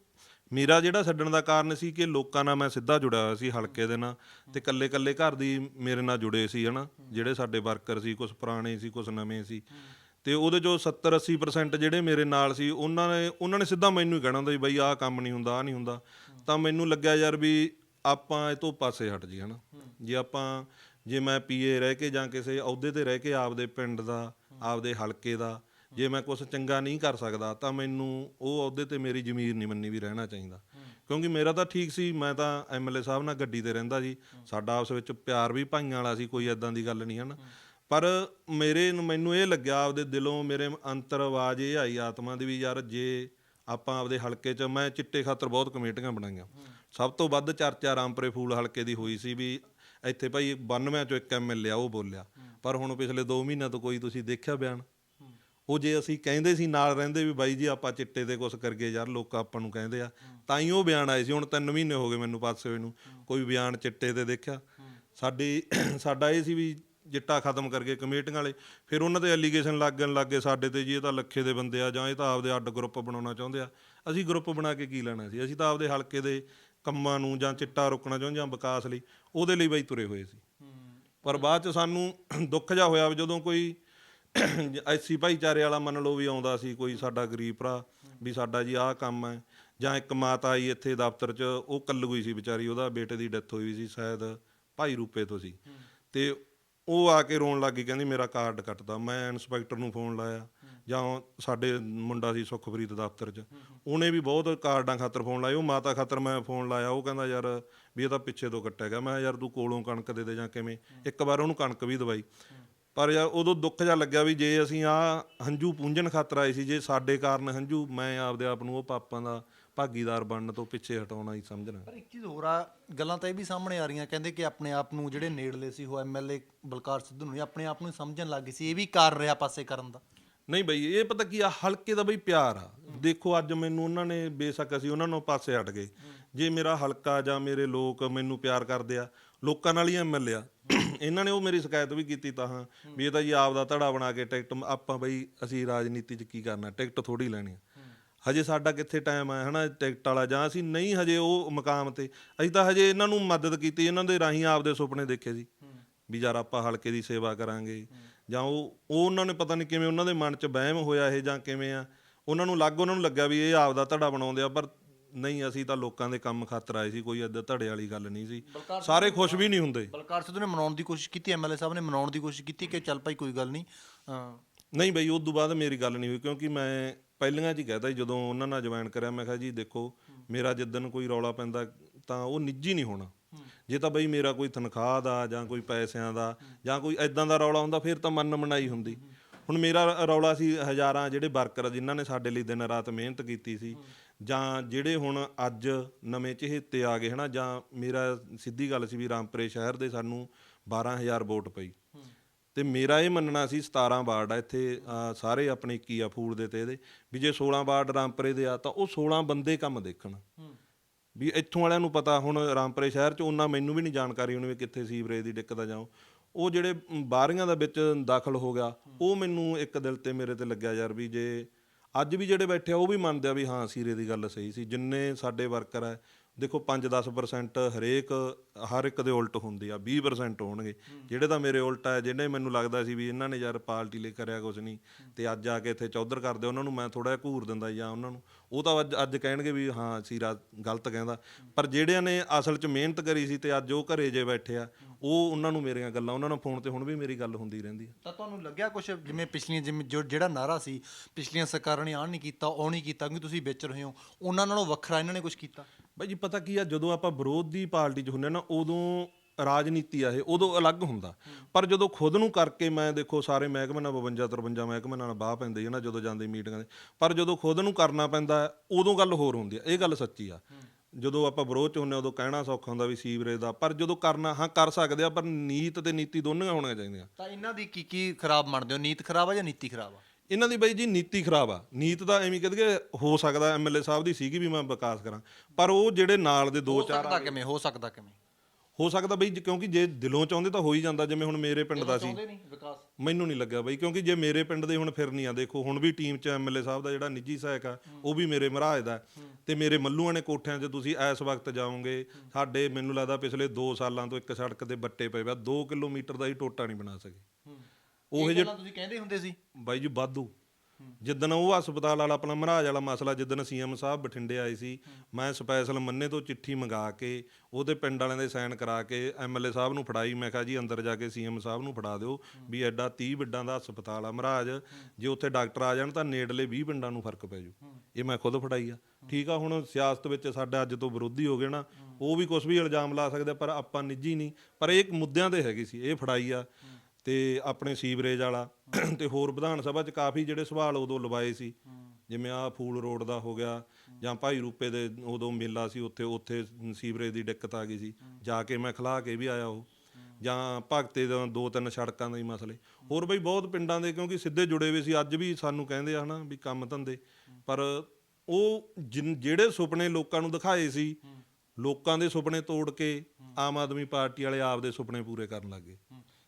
ਮੇਰਾ ਜਿਹੜਾ ਛੱਡਣ ਦਾ ਕਾਰਨ ਸੀ ਕਿ ਲੋਕਾਂ ਨਾਲ ਮੈਂ ਸਿੱਧਾ ਜੁੜਿਆ ਹੋਇਆ ਸੀ ਹਲਕੇ ਦੇ ਨਾਲ ਤੇ ਕੱਲੇ ਕੱਲੇ ਘਰ ਦੀ ਮੇਰੇ ਨਾਲ ਜੁੜੇ ਸੀ, ਹਨਾ? ਜਿਹੜੇ ਸਾਡੇ ਵਰਕਰ ਸੀ ਕੁਝ ਪੁਰਾਣੇ ਸੀ ਕੁਝ ਨਵੇਂ ਸੀ। ਤੇ ਉਹਦੇ ਚੋਂ 70 80% ਜਿਹੜੇ ਮੇਰੇ ਨਾਲ ਸੀ, ਉਹਨਾਂ ਨੇ ਉਹਨਾਂ ਨੇ ਸਿੱਧਾ ਮੈਨੂੰ ਹੀ ਕਹਿਣਾ ਹੁੰਦਾ ਵੀ ਬਈ ਆਹ ਕੰਮ ਨਹੀਂ ਹੁੰਦਾ, ਆਹ ਨਹੀਂ ਹੁੰਦਾ। ਤਾਂ ਮੈਨੂੰ ਲੱਗਿਆ ਯਾਰ ਵੀ ਆਪਾਂ ਇਹ ਤੋਂ ਪਾਸੇ ਹਟ ਜੀ ਹਨਾ? ਜੇ ਆਪਾਂ, ਜੇ ਮੈਂ ਪੀਏ ਰਹਿ ਕੇ ਜਾਂ ਕਿਸੇ ਅਹੁਦੇ ਤੇ ਰਹਿ ਕੇ ਆਪਦੇ ਪਿੰਡ ਦਾ, ਆਪਦੇ ਹਲਕੇ ਦਾ ਜੇ ਮੈਂ ਕੁਝ ਚੰਗਾ ਨਹੀਂ ਕਰ ਸਕਦਾ, ਤਾਂ ਮੈਨੂੰ ਉਹ ਅਹੁਦੇ ਤੇ ਮੇਰੀ ਜ਼ਮੀਰ ਨਹੀਂ ਮੰਨੀ ਵੀ ਰਹਿਣਾ ਚਾਹੀਦਾ। ਕਿਉਂਕਿ ਮੇਰਾ ਤਾਂ ਠੀਕ ਸੀ, ਮੈਂ ਤਾਂ ਐਮਐਲਏ ਸਾਹਿਬ ਨਾਲ ਗੱਡੀ ਤੇ ਰਹਿੰਦਾ ਜੀ ਸਾਡਾ ਆਪਸ ਵਿੱਚ ਪਿਆਰ ਵੀ ਭਾਈਆਂ ਵਾਲਾ ਸੀ, ਕੋਈ ਐਦਾਂ ਦੀ ਗੱਲ ਨਹੀਂ, ਹਨ? ਪਰ ਮੇਰੇ ਨੂੰ, ਮੈਨੂੰ ਇਹ ਲੱਗਿਆ ਆਪਦੇ ਦਿਲੋਂ, ਮੇਰੇ ਅੰਤਰ ਆਵਾਜ਼ ਇਹ ਆਈ ਆਤਮਾ ਦੀ ਵੀ ਯਾਰ ਜੇ ਆਪਾਂ ਆਪਦੇ ਹਲਕੇ 'ਚ, ਮੈਂ ਚਿੱਟੇ ਖਾਤਰ ਬਹੁਤ ਕਮੇਟੀਆਂ ਬਣਾਈਆਂ। ਸਭ ਤੋਂ ਵੱਧ ਚਰਚਾ ਰਾਮਪੁਰੇ ਫੂਲ ਹਲਕੇ ਦੀ ਹੋਈ ਸੀ ਵੀ ਇੱਥੇ ਭਾਈ 92 ਚੋਂ ਇੱਕ ਐਮਐਲਏ ਆ, ਉਹ ਬੋਲਿਆ। ਪਰ ਹੁਣ ਪਿਛਲੇ 2 ਮਹੀਨਿਆਂ ਤੋਂ ਕੋਈ ਤੁਸੀਂ ਦੇਖਿਆ ਬਿਆਨ? ਉਹ ਜੇ ਅਸੀਂ ਕਹਿੰਦੇ ਸੀ ਨਾਲ ਰਹਿੰਦੇ ਵੀ ਬਾਈ ਜੀ ਆਪਾਂ ਚਿੱਟੇ ਤੇ ਕੁਝ ਕਰਗੇ ਯਾਰ ਲੋਕ ਆਪਾਂ ਨੂੰ ਕਹਿੰਦੇ ਆ ਤਾਂ ਹੀ ਉਹ ਬਿਆਨ ਆਏ ਸੀ ਹੁਣ 3 ਮਹੀਨੇ ਹੋ ਗਏ ਮੈਨੂੰ ਪਾਸੇ ਹੋਏ ਨੂੰ ਕੋਈ ਬਿਆਨ ਚਿੱਟੇ ਤੇ ਦੇਖਿਆ। ਸਾਡੀ ਸਾਡਾ ਇਹ ਸੀ ਵੀ ਚਿੱਟਾ ਖਤਮ ਕਰਕੇ ਕਮੇਟੀਆਂ ਵਾਲੇ ਫਿਰ ਉਹਨਾਂ ਤੇ ਐਲੀਗੇਸ਼ਨ ਲੱਗਣ ਲੱਗੇ ਸਾਡੇ ਤੇ ਜੀ ਇਹ ਤਾਂ ਲੱਖੇ ਦੇ ਬੰਦੇ ਆ ਜਾਂ ਇਹ ਤਾਂ ਆਪਦੇ ਅੱਡ ਗਰੁੱਪ ਬਣਾਉਣਾ ਚਾਹੁੰਦੇ ਆ। ਅਸੀਂ ਗਰੁੱਪ ਬਣਾ ਕੇ ਕੀ ਲੈਣਾ ਸੀ? ਅਸੀਂ ਤਾਂ ਆਪਦੇ ਹਲਕੇ ਦੇ ਕੰਮਾਂ ਨੂੰ ਜਾਂ ਚਿੱਟਾ ਰੋਕਣਾ ਚਾਹੁੰਦੇ ਜਾਂ ਵਿਕਾਸ ਲਈ ਉਹਦੇ ਲਈ ਬਈ ਤੁਰੇ ਹੋਏ ਸੀ। ਪਰ ਬਾਅਦ ਚ ਸਾਨੂੰ ਦੁੱਖ ਜਾ ਹੋਇਆ ਜਦੋਂ ਕੋਈ ਐਸੀ ਭਾਈਚਾਰੇ ਵਾਲਾ ਮੰਨ ਲਓ ਵੀ ਆਉਂਦਾ ਸੀ ਕੋਈ ਸਾਡਾ ਗਰੀਬ ਭਰਾ ਵੀ ਸਾਡਾ ਜੀ ਆਹ ਕੰਮ ਹੈ। ਜਾਂ ਇੱਕ ਮਾਤਾ ਆਈ ਇੱਥੇ ਦਫ਼ਤਰ 'ਚ ਉਹ ਕੱਲ ਗਈ ਸੀ ਵਿਚਾਰੀ ਉਹਦਾ ਬੇਟੇ ਦੀ ਡੈਥ ਹੋਈ ਸੀ ਸ਼ਾਇਦ ਭਾਈ ਰੂਪੇ ਤੋਂ ਸੀ। ਤੇ ਉਹ ਆ ਕੇ ਰੋਣ ਲੱਗੀ ਕਹਿੰਦੀ ਮੇਰਾ ਕਾਰਡ ਕੱਟਦਾ ਮੈਂ ਇੰਸਪੈਕਟਰ ਨੂੰ ਫੋਨ ਲਾਇਆ ਜਾਂ ਸਾਡੇ ਮੁੰਡਾ ਸੀ ਸੁਖਪ੍ਰੀਤ ਦਫ਼ਤਰ 'ਚ ਉਹਨੇ ਵੀ ਬਹੁਤ ਕਾਰਡਾਂ ਖਾਤਰ ਫੋਨ ਲਾਇਆ ਉਹ ਮਾਤਾ ਖਾਤਰ ਮੈਂ ਫੋਨ ਲਾਇਆ ਉਹ ਕਹਿੰਦਾ ਯਾਰ ਵੀ ਇਹ ਤਾਂ ਪਿੱਛੇ ਤੋਂ ਕੱਟਿਆ ਗਿਆ। ਮੈਂ ਯਾਰ ਤੂੰ ਕੋਲੋਂ ਕਣਕ ਦੇ ਦੇ ਜਾਂ ਕਿਵੇਂ? ਇੱਕ ਵਾਰ ਉਹਨੂੰ ਕਣਕ ਵੀ ਦਵਾਈ। ਪਰ ਯਾਰ ਉਦੋਂ ਦੁੱਖ ਜਿਹਾ ਲੱਗਿਆ ਵੀ ਜੇ ਅਸੀਂ ਆ ਹੰਝੂ ਪੂੰਝਣ ਖਾਤਰ ਆਏ ਸੀ ਜੇ ਸਾਡੇ ਕਾਰਨ ਹੰਝੂ ਮੈਂ ਆਪਦੇ ਆਪ ਨੂੰ ਉਹ ਪਾਪਾਂ ਦਾ ਭਾਗੀਦਾਰ ਬਣਨ ਤੋਂ ਪਿੱਛੇ ਹਟਾਉਣਾ ਹੀ ਸਮਝਣਾ ਪਰ ਇੱਕ ਚੀਜ਼ ਹੋਰ ਆ ਗੱਲਾਂ ਤਾਂ ਇਹ ਵੀ ਸਾਹਮਣੇ ਆ ਰਹੀਆਂ ਕਹਿੰਦੇ ਕਿ ਆਪਣੇ ਆਪ ਨੂੰ ਜਿਹੜੇ ਨੇੜਲੇ ਸੀ ਉਹ ਐਮਐਲਏ ਬਲਕਾਰ ਸਿੱਧੂ ਨੂੰ ਆਪਣੇ ਆਪ ਨੂੰ ਸਮਝਣ ਲੱਗ ਗਏ ਸੀ ਇਹ ਵੀ ਕਾਰਨ ਰਿਹਾ ਪਾਸੇ ਕਰਨ ਦਾ। ਨਹੀਂ ਬਈ ਇਹ ਪਤਾ ਕੀ ਆ ਹਲਕੇ ਦਾ ਬਈ ਪਿਆਰ ਆ। ਦੇਖੋ ਅੱਜ ਮੈਨੂੰ ਉਹਨਾਂ ਨੇ ਬੇਸ਼ੱਕ ਅਸੀਂ ਉਹਨਾਂ ਨੂੰ ਪਾਸੇ ਹਟ ਗਏ। ਜੇ ਮੇਰਾ ਹਲਕਾ ਜਾਂ ਮੇਰੇ ਲੋਕ ਮੈਨੂੰ ਪਿਆਰ ਕਰਦੇ ਆ ਲੋਕਾਂ ਨਾਲ ਹੀ ਐਮਐਲਏ ਆ। ਇਹਨਾਂ ਨੇ ਉਹ ਮੇਰੀ ਸ਼ਿਕਾਇਤ ਵੀ ਕੀਤੀ ਤਾਂ ਹਾਂ ਵੀ ਇਹ ਤਾਂ ਜੀ ਆਪ ਦਾ ਧੜਾ ਬਣਾ ਕੇ ਟਿਕਟ ਆਪਾਂ ਬਈ ਅਸੀਂ ਰਾਜਨੀਤੀ 'ਚ ਕੀ ਕਰਨਾ ਟਿਕਟ ਥੋੜੀ ਲੈਣੀ ਆ। ਹਜੇ ਸਾਡਾ ਕਿੱਥੇ ਟਾਈਮ ਆ ਹਨਾ ਟਿਕਟ ਵਾਲਾ ਜਾਂ ਅਸੀਂ ਨਹੀਂ ਹਜੇ ਉਹ ਮਕਾਮ ਤੇ ਅਸੀਂ ਤਾਂ ਹਜੇ ਇਹਨਾਂ ਨੂੰ ਮਦਦ ਕੀਤੀ ਇਹਨਾਂ ਦੇ ਰਾਹੀਂ ਆਪਦੇ ਸੁਪਨੇ ਦੇਖੇ ਸੀ। ਵੀ ਯਾਰ ਆਪਾਂ ਹਲਕੇ ਦੀ ਸੇਵਾ ਕਰਾਂਗੇ ਜਾਂ ਉਹ ਉਹ ਉਹਨਾਂ ਨੇ ਪਤਾ ਨਹੀਂ ਕਿਵੇਂ ਉਹਨਾਂ ਦੇ ਮਨ 'ਚ ਵਹਿਮ ਹੋਇਆ ਇਹ ਜਾਂ ਕਿਵੇਂ ਆ। ਉਹਨਾਂ ਨੂੰ ਲੱਗ ਉਹਨਾਂ ਨੂੰ ਲੱਗਿਆ ਵੀ ਇਹ ਆਪਦਾ ਧੜਾ ਬਣਾਉਂਦੇ ਆ ਪਰ ਨਹੀਂ ਅਸੀਂ ਤਾਂ ਲੋਕਾਂ ਦੇ ਕੰਮ ਖਾਤਰ ਆਏ ਸੀ ਕੋਈ ਏਦਾਂ ਧੜੇ ਵਾਲੀ ਗੱਲ ਨਹੀਂ ਸੀ। ਸਾਰੇ ਖੁਸ਼ ਵੀ ਨਹੀਂ ਹੁੰਦੇ। ਬਲਕਾਰ ਸਿੱਧੂ ਨੇ ਮਨਾਉਣ ਦੀ ਕੋਸ਼ਿਸ਼ ਕੀਤੀ ਐਮਐਲਏ ਸਾਹਿਬ ਨੇ ਮਨਾਉਣ ਦੀ ਕੋਸ਼ਿਸ਼ ਕੀਤੀ ਕਿ ਚੱਲ ਭਾਈ ਕੋਈ ਗੱਲ ਨਹੀਂ ਅਹ ਨਹੀਂ ਬਈ ਉਸ ਤੋਂ ਬਾਅਦ ਮੇਰੀ ਗੱਲ ਨਹੀਂ ਹੋਈ ਕਿਉਂਕਿ ਮੈਂ ਪਹਿਲੀਆਂ 'ਚ ਹੀ ਕਹਿਤਾ ਸੀ ਜਦੋਂ ਉਹਨਾਂ ਨਾਲ ਜੁਆਇਨ ਕਰਿਆ ਮੈਂ ਕਿਹਾ ਜੀ ਦੇਖੋ ਮੇਰਾ ਜਿੱਦਨ ਕੋਈ ਰੌਲਾ ਪੈਂਦਾ ਤਾਂ ਉਹ ਨਿੱਜੀ ਨਹੀਂ ਹੋਣਾ। ਜੇ ਤਾਂ ਬਈ ਮੇਰਾ ਕੋਈ ਤਨਖਾਹ ਦਾ ਜਾਂ ਕੋਈ ਪੈਸਿਆਂ ਦਾ ਜਾਂ ਕੋਈ ਐਦਾਂ ਦਾ ਰੌਲਾ ਹੁੰਦਾ ਫਿਰ ਤਾਂ ਮਨ ਮਨਾਈ ਹੁੰਦੀ। ਹੁਣ ਮੇਰਾ ਰੌਲਾ ਸੀ ਹਜ਼ਾਰਾਂ ਜਿਹੜੇ ਵਰਕਰ ਜਿਨ੍ਹਾਂ ਨੇ ਸਾਡੇ ਲਈ ਦਿਨ ਰਾਤ ਮਿਹਨਤ ਕੀਤੀ ਸੀ ਜਾਂ ਜਿਹੜੇ ਹੁਣ ਅੱਜ ਨਵੇਂ ਚਹੇਤੇ ਆ ਗਏ ਹਨਾ ਜਾਂ ਮੇਰਾ ਸਿੱਧੀ ਗੱਲ ਸੀ ਵੀ ਰਾਮਪੁਰੇ ਸ਼ਹਿਰ ਦੇ ਸਾਨੂੰ 12000 ਵੋਟ ਪਈ। ਤੇ ਮੇਰਾ ਇਹ ਮੰਨਣਾ ਸੀ 17 ਵਾਰਡ ਆ ਇੱਥੇ ਸਾਰੇ ਆਪਣੇ ਕੀ ਆ ਫੂਡ ਦੇ ਤੇ ਇਹਦੇ ਵੀ ਜੇ 16 ਵਾਰਡ ਰਾਮਪੁਰੇ ਦੇ ਆ ਤਾਂ ਉਹ 16 ਬੰਦੇ ਕੰਮ ਦੇਖਣ। ਵੀ ਇੱਥੋਂ ਵਾਲਿਆਂ ਨੂੰ ਪਤਾ ਹੁਣ ਰਾਮਪੁਰੇ ਸ਼ਹਿਰ ਚ ਉਹਨਾਂ ਮੈਨੂੰ ਵੀ ਨਹੀਂ ਜਾਣਕਾਰੀ ਉਹਨੇ ਵੀ ਕਿੱਥੇ ਸੀਵਰੇਜ ਦੀ ਦਿੱਕਤ ਆ ਜਾਓ ਉਹ। ਜਿਹੜੇ ਮ, ਬਾਰੀਆਂ ਦਾ ਵਿੱਚ ਦਾਖਲ ਹੋ ਗਿਆ ਉਹ ਮੈਨੂੰ ਇੱਕ ਦਿਲ ਤੇ ਮੇਰੇ ਤੇ ਲੱਗਿਆ ਯਾਰ ਵੀ ਜੇ ਅੱਜ ਵੀ ਜਿਹੜੇ ਬੈਠੇ ਆ, ਉਹ ਵੀ ਮੰਨਦੇ ਆ ਵੀ ਹਾਂ, ਸੀਰੇ ਦੀ ਗੱਲ ਸਹੀ ਸੀ। ਜਿੰਨੇ ਸਾਡੇ ਵਰਕਰ ਆ ਦੇਖੋ 5-10% ਹਰੇਕ, ਹਰ ਇੱਕ ਦੇ ਉਲਟ ਹੁੰਦੇ ਆ 20% ਹੋਣਗੇ। ਜਿਹੜੇ ਤਾਂ ਮੇਰੇ ਉਲਟ ਆ ਜਿਹੜੇ ਮੈਨੂੰ ਲੱਗਦਾ ਸੀ ਵੀ ਇਹਨਾਂ ਨੇ ਯਾਰ ਪਾਰਟੀ ਲਈ ਕਰਿਆ ਕੁਝ ਨਹੀਂ, ਤੇ ਅੱਜ ਆ ਕੇ ਇੱਥੇ ਚੌਧਰ ਕਰਦੇ, ਉਹਨਾਂ ਨੂੰ ਮੈਂ ਥੋੜਾ ਜਿਹਾ ਘੂਰ ਦਿੰਦਾ ਜਾਂ ਉਹਨਾਂ ਨੂੰ। ਉਹ ਤਾਂ ਅੱਜ ਅੱਜ ਕਹਿਣਗੇ ਵੀ ਹਾਂ ਸੀਰਾ ਗਲਤ ਕਹਿੰਦਾ। ਪਰ ਜਿਹੜਿਆਂ ਨੇ ਅਸਲ 'ਚ ਮਿਹਨਤ ਕਰੀ ਸੀ ਤੇ ਅੱਜ ਉਹ ਘਰੇ ਜੇ ਬੈਠੇ ਆ, ਉਹ ਉਹਨਾਂ ਨੂੰ ਮੇਰੀਆਂ ਗੱਲਾਂ, ਉਹਨਾਂ ਨਾਲ ਫੋਨ ਤੇ ਹੁਣ ਵੀ ਮੇਰੀ ਗੱਲ ਹੁੰਦੀ ਰਹਿੰਦੀ ਆ। ਤਾਂ ਤੁਹਾਨੂੰ ਲੱਗਿਆ ਕੁਝ ਜਿਵੇਂ ਪਿਛਲੀਆਂ, ਜਿਵੇਂ ਜੋ, ਜਿਹੜਾ ਨਾਰਾ ਸੀ, ਪਿਛਲੀਆਂ ਸਰਕਾਰਾਂ ਨੇ ਆਹ ਨਹੀਂ ਕੀਤਾ, ਉਹ ਨਹੀਂ ਕੀਤਾ, ਕਿਉਂਕਿ ਤੁਸੀਂ ਵੇਚ ਰਹੇ ਹੋ, ਉਹਨਾਂ ਨਾਲੋਂ ਵੱਖਰਾ ਇਹਨਾਂ ਨੇ ਕੁਝ ਕੀਤਾ? ਬਾਈ ਜੀ ਪਤਾ ਕੀ ਆ ਜਦੋਂ ਆਪਾਂ ਵਿਰੋਧ ਦੀ ਪਾਰਟੀ 'ਚ ਹੁੰਦੇ ਆ ਨਾ ਉਦੋਂ ਰਾਜਨੀਤੀ ਆ ਇਹ ਉਦੋਂ ਅਲੱਗ ਹੁੰਦਾ। ਪਰ ਜਦੋਂ ਖੁਦ ਨੂੰ ਕਰਕੇ ਮੈਂ ਦੇਖੋ ਸਾਰੇ ਮਹਿਕਮੇ ਨਾਲ 52 53 ਮਹਿਕਮੇ ਨਾਲ ਬਾਹ ਪੈਂਦੇ ਹੈ ਨਾ ਜਦੋਂ ਜਾਂਦੇ ਮੀਟਿੰਗਾਂ ਦੇ ਪਰ ਜਦੋਂ ਖੁਦ ਨੂੰ ਕਰਨਾ ਪੈਂਦਾ ਉਦੋਂ ਗੱਲ ਹੋਰ ਹੁੰਦੀ ਆ ਇਹ ਗੱਲ ਸੱਚੀ ਆ। ਜਦੋਂ ਆਪਾਂ ਵਿਰੋਧ 'ਚ ਹੁੰਦੇ ਆ, ਉਦੋਂ ਕਹਿਣਾ ਸੌਖਾ ਹੁੰਦਾ ਵੀ ਸੀਵਰੇਜ ਦਾ ਪਰ ਜਦੋਂ ਕਰਨਾ ਹਾਂ ਕਰ ਸਕਦੇ ਆ ਪਰ ਨੀਤ ਤੇ ਨੀਤੀ ਦੋਨੋਂ ਹੋਣੀਆਂ ਚਾਹੀਦੀਆਂ। ਤਾਂ ਇਹਨਾਂ ਦੀ ਕੀ ਕੀ ਖਰਾਬ ਮੰਨਦੇ ਹੋ? ਨੀਤ ਖਰਾਬ ਆ ਜਾਂ ਨੀਤੀ ਖਰਾਬ ਆ? ਇਹਨਾਂ ਦੀ ਬਾਈ ਜੀ ਨੀਤੀ ਖਰਾਬ ਆ। ਨੀਤ ਤਾਂ ਐਵੇਂ ਕਹਿੰਦੇ ਹੋ ਸਕਦਾ ਐਮਐਲਏ ਸਾਹਿਬ ਦੀ ਸੀਗੀ ਵੀ ਮੈਂ ਵਿਕਾਸ ਕਰਾਂ। ਪਰ ਉਹ ਜਿਹੜੇ ਨਾਲ ਦੇ ਦੋ ਹੋ ਚਾਰ ਸਕਦਾ ਕਿਵੇਂ? ਹੋ ਸਕਦਾ ਕਿਵੇਂ? ਹੋ ਸਕਦਾ ਬਈ ਜੇ- ਕਿਉਂਕਿ ਜੇ ਦਿਲੋਂ ਚਾਹੁੰਦੇ ਤਾਂ ਹੋ ਹੀ ਜਾਂਦਾ। ਜਿਵੇਂ ਹੁਣ ਮੇਰੇ ਪਿੰਡ ਦਾ ਸੀ। ਚਾਹੁੰਦੇ ਨਹੀਂ ਵਿਕਾਸ। ਮੈਨੂੰ ਨਹੀਂ ਲੱਗਾ ਬਈ ਕਿਉਂਕਿ ਜੇ ਮੇਰੇ ਪਿੰਡ ਦੇ ਹੁਣ ਫਿਰ ਨਹੀਂ ਆ। ਦੇਖੋ ਹੁਣ ਵੀ ਟੀਮ 'ਚ ਐਮਐਲਏ ਸਾਹਿਬ ਦਾ ਜਿਹੜਾ ਨਿੱਜੀ ਸਹਾਇਕ ਆ ਉਹ ਵੀ ਮੇਰੇ ਮਹਾਰਾਜ ਦਾ। ਤੇ ਮੇਰੇ ਮੱਲੂਆਂ ਨੇ ਕੋਠਿਆਂ 'ਚ ਤੁਸੀਂ ਇਸ ਵਕਤ ਜਾਓਗੇ ਸਾਡੇ ਮੈਨੂੰ ਲੱਗਦਾ ਪਿਛਲੇ 2 ਸਾਲਾਂ ਤੋਂ ਇੱਕ ਸੜਕ ਤੇ ਬੱਟੇ ਪਏ ਵਾ 2 ਕਿਲੋਮੀਟਰ ਦਾ ਹੀ ਟੋਟਾ ਨਹੀਂ ਬਣਾ ਸਕੇ। ਉਹ ਜਿਹੜਾ ਤੁਸੀਂ ਕਹਿੰਦੇ ਹੁੰਦੇ ਸੀ। ਬਾਈ ਜੀ ਵਾਧੂ। ਜਿੱਦਣ ਉਹ ਹਸਪਤਾਲ ਵਾਲਾ ਆਪਣਾ ਮਹਾਰਾਜ ਵਾਲਾ ਮਸਲਾ ਜਿੱਦਣ ਸੀਐਮ ਸਾਹਿਬ ਬਠਿੰਡੇ ਆਏ ਸੀ ਮੈਂ ਸਪੈਸ਼ਲ ਮੰਨੇ ਤੋਂ ਚਿੱਠੀ ਮੰਗਾ ਕੇ ਉਹਦੇ ਪਿੰਡ ਵਾਲਿਆਂ ਦੇ ਸਾਈਨ ਕਰਾ ਕੇ ਐਮਐਲਏ ਸਾਹਿਬ ਨੂੰ ਫੜਾਈ। ਮੈਂ ਕਿਹਾ ਜੀ ਅੰਦਰ ਜਾ ਕੇ ਸੀਐਮ ਸਾਹਿਬ ਨੂੰ ਫੜਾ ਦਿਓ ਵੀ ਐਡਾ 30 ਬਿੱਡਾਂ ਦਾ ਹਸਪਤਾਲ ਆ ਮਹਾਰਾਜ। ਜੇ ਉੱਥੇ ਡਾਕਟਰ ਆ ਜਾਣ ਤਾਂ ਨੇੜਲੇ 20 ਪਿੰਡਾਂ ਨੂੰ ਫ਼ਰਕ ਪੈ ਜੂ। ਇਹ ਮੈਂ ਖੁਦ ਫੜਾਈ ਆ। ਠੀਕ ਆ ਹੁਣ ਸਿਆਸਤ ਵਿੱਚ ਸਾਡੇ ਅੱਜ ਤੋਂ ਵਿਰੋਧੀ ਹੋ ਗਏ ਨਾ ਉਹ ਵੀ ਕੁਝ ਵੀ ਇਲਜ਼ਾਮ ਲਾ ਸਕਦੇ ਪਰ ਆਪਾਂ ਨਿੱਜੀ ਨਹੀਂ। ਪਰ ਇਹ ਮੁੱਦਿਆਂ ਤੇ ਹੈਗੀ ਸੀ ਇਹ ਫੜਾਈ ਆ। ਤੇ ਆਪਣੇ ਸੀਵਰੇਜ ਵਾਲਾ ਤੇ ਹੋਰ ਵਿਧਾਨ ਸਭਾ 'ਚ ਕਾਫੀ ਜਿਹੜੇ ਸਵਾਲ ਉਦੋਂ ਲਵਾਏ ਸੀ। ਜਿਵੇਂ ਆ ਫੂਲ ਰੋਡ ਦਾ ਹੋ ਗਿਆ ਜਾਂ ਭਾਈ ਰੂਪੇ ਦੇ ਉਦੋਂ ਮੇਲਾ ਸੀ ਉੱਥੇ ਉੱਥੇ ਸੀਵਰੇਜ ਦੀ ਦਿੱਕਤ ਆ ਗਈ ਸੀ। ਜਾ ਕੇ ਮੈਂ ਖਲਾ ਕੇ ਵੀ ਆਇਆ ਉਹ। ਜਾਂ ਭਗਤੇ ਦਾ ਦੋ ਤਿੰਨ ਸੜਕਾਂ ਦੇ ਮਸਲੇ। ਹੋਰ ਬਈ ਬਹੁਤ ਪਿੰਡਾਂ ਦੇ ਕਿਉਂਕਿ ਸਿੱਧੇ ਜੁੜੇ ਹੋਏ ਸੀ, ਅੱਜ ਵੀ ਸਾਨੂੰ ਕਹਿੰਦੇ ਆ ਹਨਾ ਵੀ ਕੰਮ ਧੰਦੇ। ਪਰ ਉਹ ਜਿਨ- ਜਿਹੜੇ ਸੁਪਨੇ ਲੋਕਾਂ ਨੂੰ ਦਿਖਾਏ ਸੀ, ਲੋਕਾਂ ਦੇ ਸੁਪਨੇ ਤੋੜ ਕੇ ਆਮ ਆਦਮੀ ਪਾਰਟੀ ਵਾਲੇ ਆਪ ਦੇ ਸੁਪਨੇ ਪੂਰੇ ਕਰਨ ਲੱਗੇ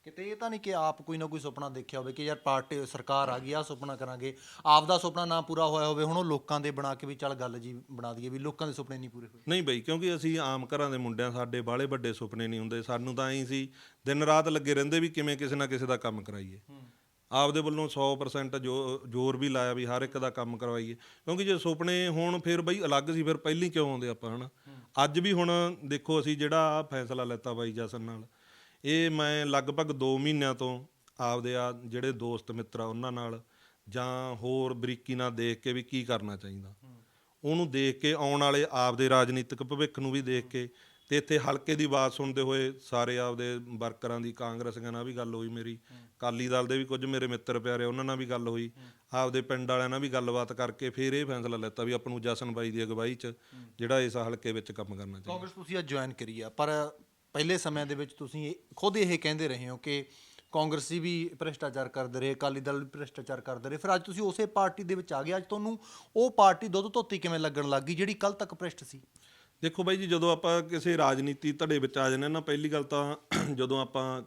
ਕਿਤੇ ਇਹ ਤਾਂ ਨਹੀਂ ਕਿ ਆਪ ਕੋਈ ਨਾ ਕੋਈ ਸੁਪਨਾ ਦੇਖਿਆ ਹੋਵੇ ਕਿ ਯਾਰ ਪਾਰਟੀ ਸਰਕਾਰ ਆ ਗਈ ਆ ਸੁਪਨਾ ਕਰਾਂਗੇ। ਆਪ ਦਾ ਸੁਪਨਾ ਨਾ ਪੂਰਾ ਹੋਇਆ ਹੋਵੇ ਹੁਣ ਉਹ ਲੋਕਾਂ ਦੇ ਬਣਾ ਕੇ ਵੀ ਚੱਲ ਗੱਲ ਜੀ ਬਣਾ ਦਈਏ ਵੀ ਲੋਕਾਂ ਦੇ ਸੁਪਨੇ ਨਹੀਂ ਪੂਰੇ ਹੋਏ। ਨਹੀਂ ਬਈ ਕਿਉਂਕਿ ਅਸੀਂ ਆਮ ਘਰਾਂ ਦੇ ਮੁੰਡਿਆਂ ਸਾਡੇ ਬਾਹਲੇ ਵੱਡੇ ਸੁਪਨੇ ਨਹੀਂ ਹੁੰਦੇ। ਸਾਨੂੰ ਤਾਂ ਐਂ ਸੀ ਦਿਨ ਰਾਤ ਲੱਗੇ ਰਹਿੰਦੇ ਵੀ ਕਿਵੇਂ ਕਿਸੇ ਨਾ ਕਿਸੇ ਦਾ ਕੰਮ ਕਰਾਈਏ। ਆਪਦੇ ਵੱਲੋਂ 100% ਜੋ ਜ਼ੋਰ ਵੀ ਲਾਇਆ ਵੀ ਹਰ ਇੱਕ ਦਾ ਕੰਮ ਕਰਵਾਈਏ। ਕਿਉਂਕਿ ਜੇ ਸੁਪਨੇ ਹੋਣ ਫਿਰ ਬਈ ਅਲੱਗ ਸੀ ਫਿਰ ਪਹਿਲੀ ਕਿਉਂ ਆਉਂਦੇ ਆਪਾਂ ਹਨਾ? ਅੱਜ ਵੀ ਹੁਣ ਦੇਖੋ ਅਸੀਂ ਜਿਹੜਾ ਫੈਸਲਾ ਲੈਤਾ ਬਾਈ ਜਸਨ ਨਾਲ ਇਹ ਮੈਂ ਲਗਭਗ 2 ਮਹੀਨਿਆਂ ਤੋਂ ਆਪਦੇ ਆ ਜਿਹੜੇ ਦੋਸਤ ਮਿੱਤਰ ਆ ਉਹਨਾਂ ਨਾਲ ਜਾਂ ਹੋਰ ਬਰੀਕੀ ਨਾਲ ਦੇਖ ਕੇ ਵੀ ਕੀ ਕਰਨਾ ਚਾਹੀਦਾ। ਉਹਨੂੰ ਦੇਖ ਕੇ ਆਉਣ ਵਾਲੇ ਆਪਦੇ ਰਾਜਨੀਤਿਕ ਭਵਿੱਖ ਨੂੰ ਵੀ ਦੇਖ ਕੇ ਤੇ ਇੱਥੇ ਹਲਕੇ ਦੀ ਆਵਾਜ਼ ਸੁਣਦੇ ਹੋਏ ਸਾਰੇ ਆਪਦੇ ਵਰਕਰਾਂ ਦੀ, ਕਾਂਗਰਸੀਆਂ ਨਾਲ ਵੀ ਗੱਲ ਹੋਈ ਮੇਰੀ ਕਾਲੀ ਦਲ ਦੇ ਵੀ ਕੁਝ ਮੇਰੇ ਮਿੱਤਰ ਪਿਆਰੇ ਉਹਨਾਂ ਨਾਲ ਵੀ ਗੱਲ ਹੋਈ, ਆਪਦੇ ਪਿੰਡ ਵਾਲਿਆਂ ਨਾਲ ਵੀ ਗੱਲਬਾਤ ਕਰਕੇ ਫਿਰ ਇਹ ਫੈਸਲਾ ਲੈਤਾ ਵੀ ਆਪਾਂ ਨੂੰ ਜਸਨ ਬਾਈ ਦੀ ਅਗਵਾਈ 'ਚ ਜਿਹੜਾ ਇਸ ਹਲਕੇ ਵਿੱਚ ਕੰਮ ਕਰਨਾ ਚਾਹੀਦਾ। ਕਾਂਗਰਸ ਤੁਸੀਂ ਅੱਜ ਜੁਆਇਨ ਕਰੀ ਆ, ਪਰ ਪਹਿਲੇ ਸਮਿਆਂ ਦੇ ਵਿੱਚ ਤੁਸੀਂ ਖੁਦ ਇਹ ਕਹਿੰਦੇ ਰਹੇ ਹੋ ਕਿ ਕਾਂਗਰਸੀ ਵੀ ਭ੍ਰਿਸ਼ਟਾਚਾਰ ਕਰਦੇ ਰਹੇ ਅਕਾਲੀ ਦਲ ਵੀ ਭ੍ਰਿਸ਼ਟਾਚਾਰ ਕਰਦੇ ਰਹੇ। ਫਿਰ ਅੱਜ ਤੁਸੀਂ ਉਸੇ ਪਾਰਟੀ ਦੇ ਵਿੱਚ ਆ ਗਏ ਅੱਜ ਤੁਹਾਨੂੰ ਉਹ ਪਾਰਟੀ ਦੁੱਧ ਧੋਤੀ ਕਿਵੇਂ ਲੱਗਣ ਲੱਗ ਗਈ ਜਿਹੜੀ ਕੱਲ ਤੱਕ ਭ੍ਰਿਸ਼ਟ ਸੀ? ਦੇਖੋ ਬਾਈ ਜੀ ਜਦੋਂ ਆਪਾਂ ਕਿਸੇ ਰਾਜਨੀਤੀ ਧੜੇ ਵਿੱਚ ਆ ਜਾਂਦੇ ਨਾ ਪਹਿਲੀ ਗੱਲ ਤਾਂ ਜਦੋਂ ਆਪਾਂ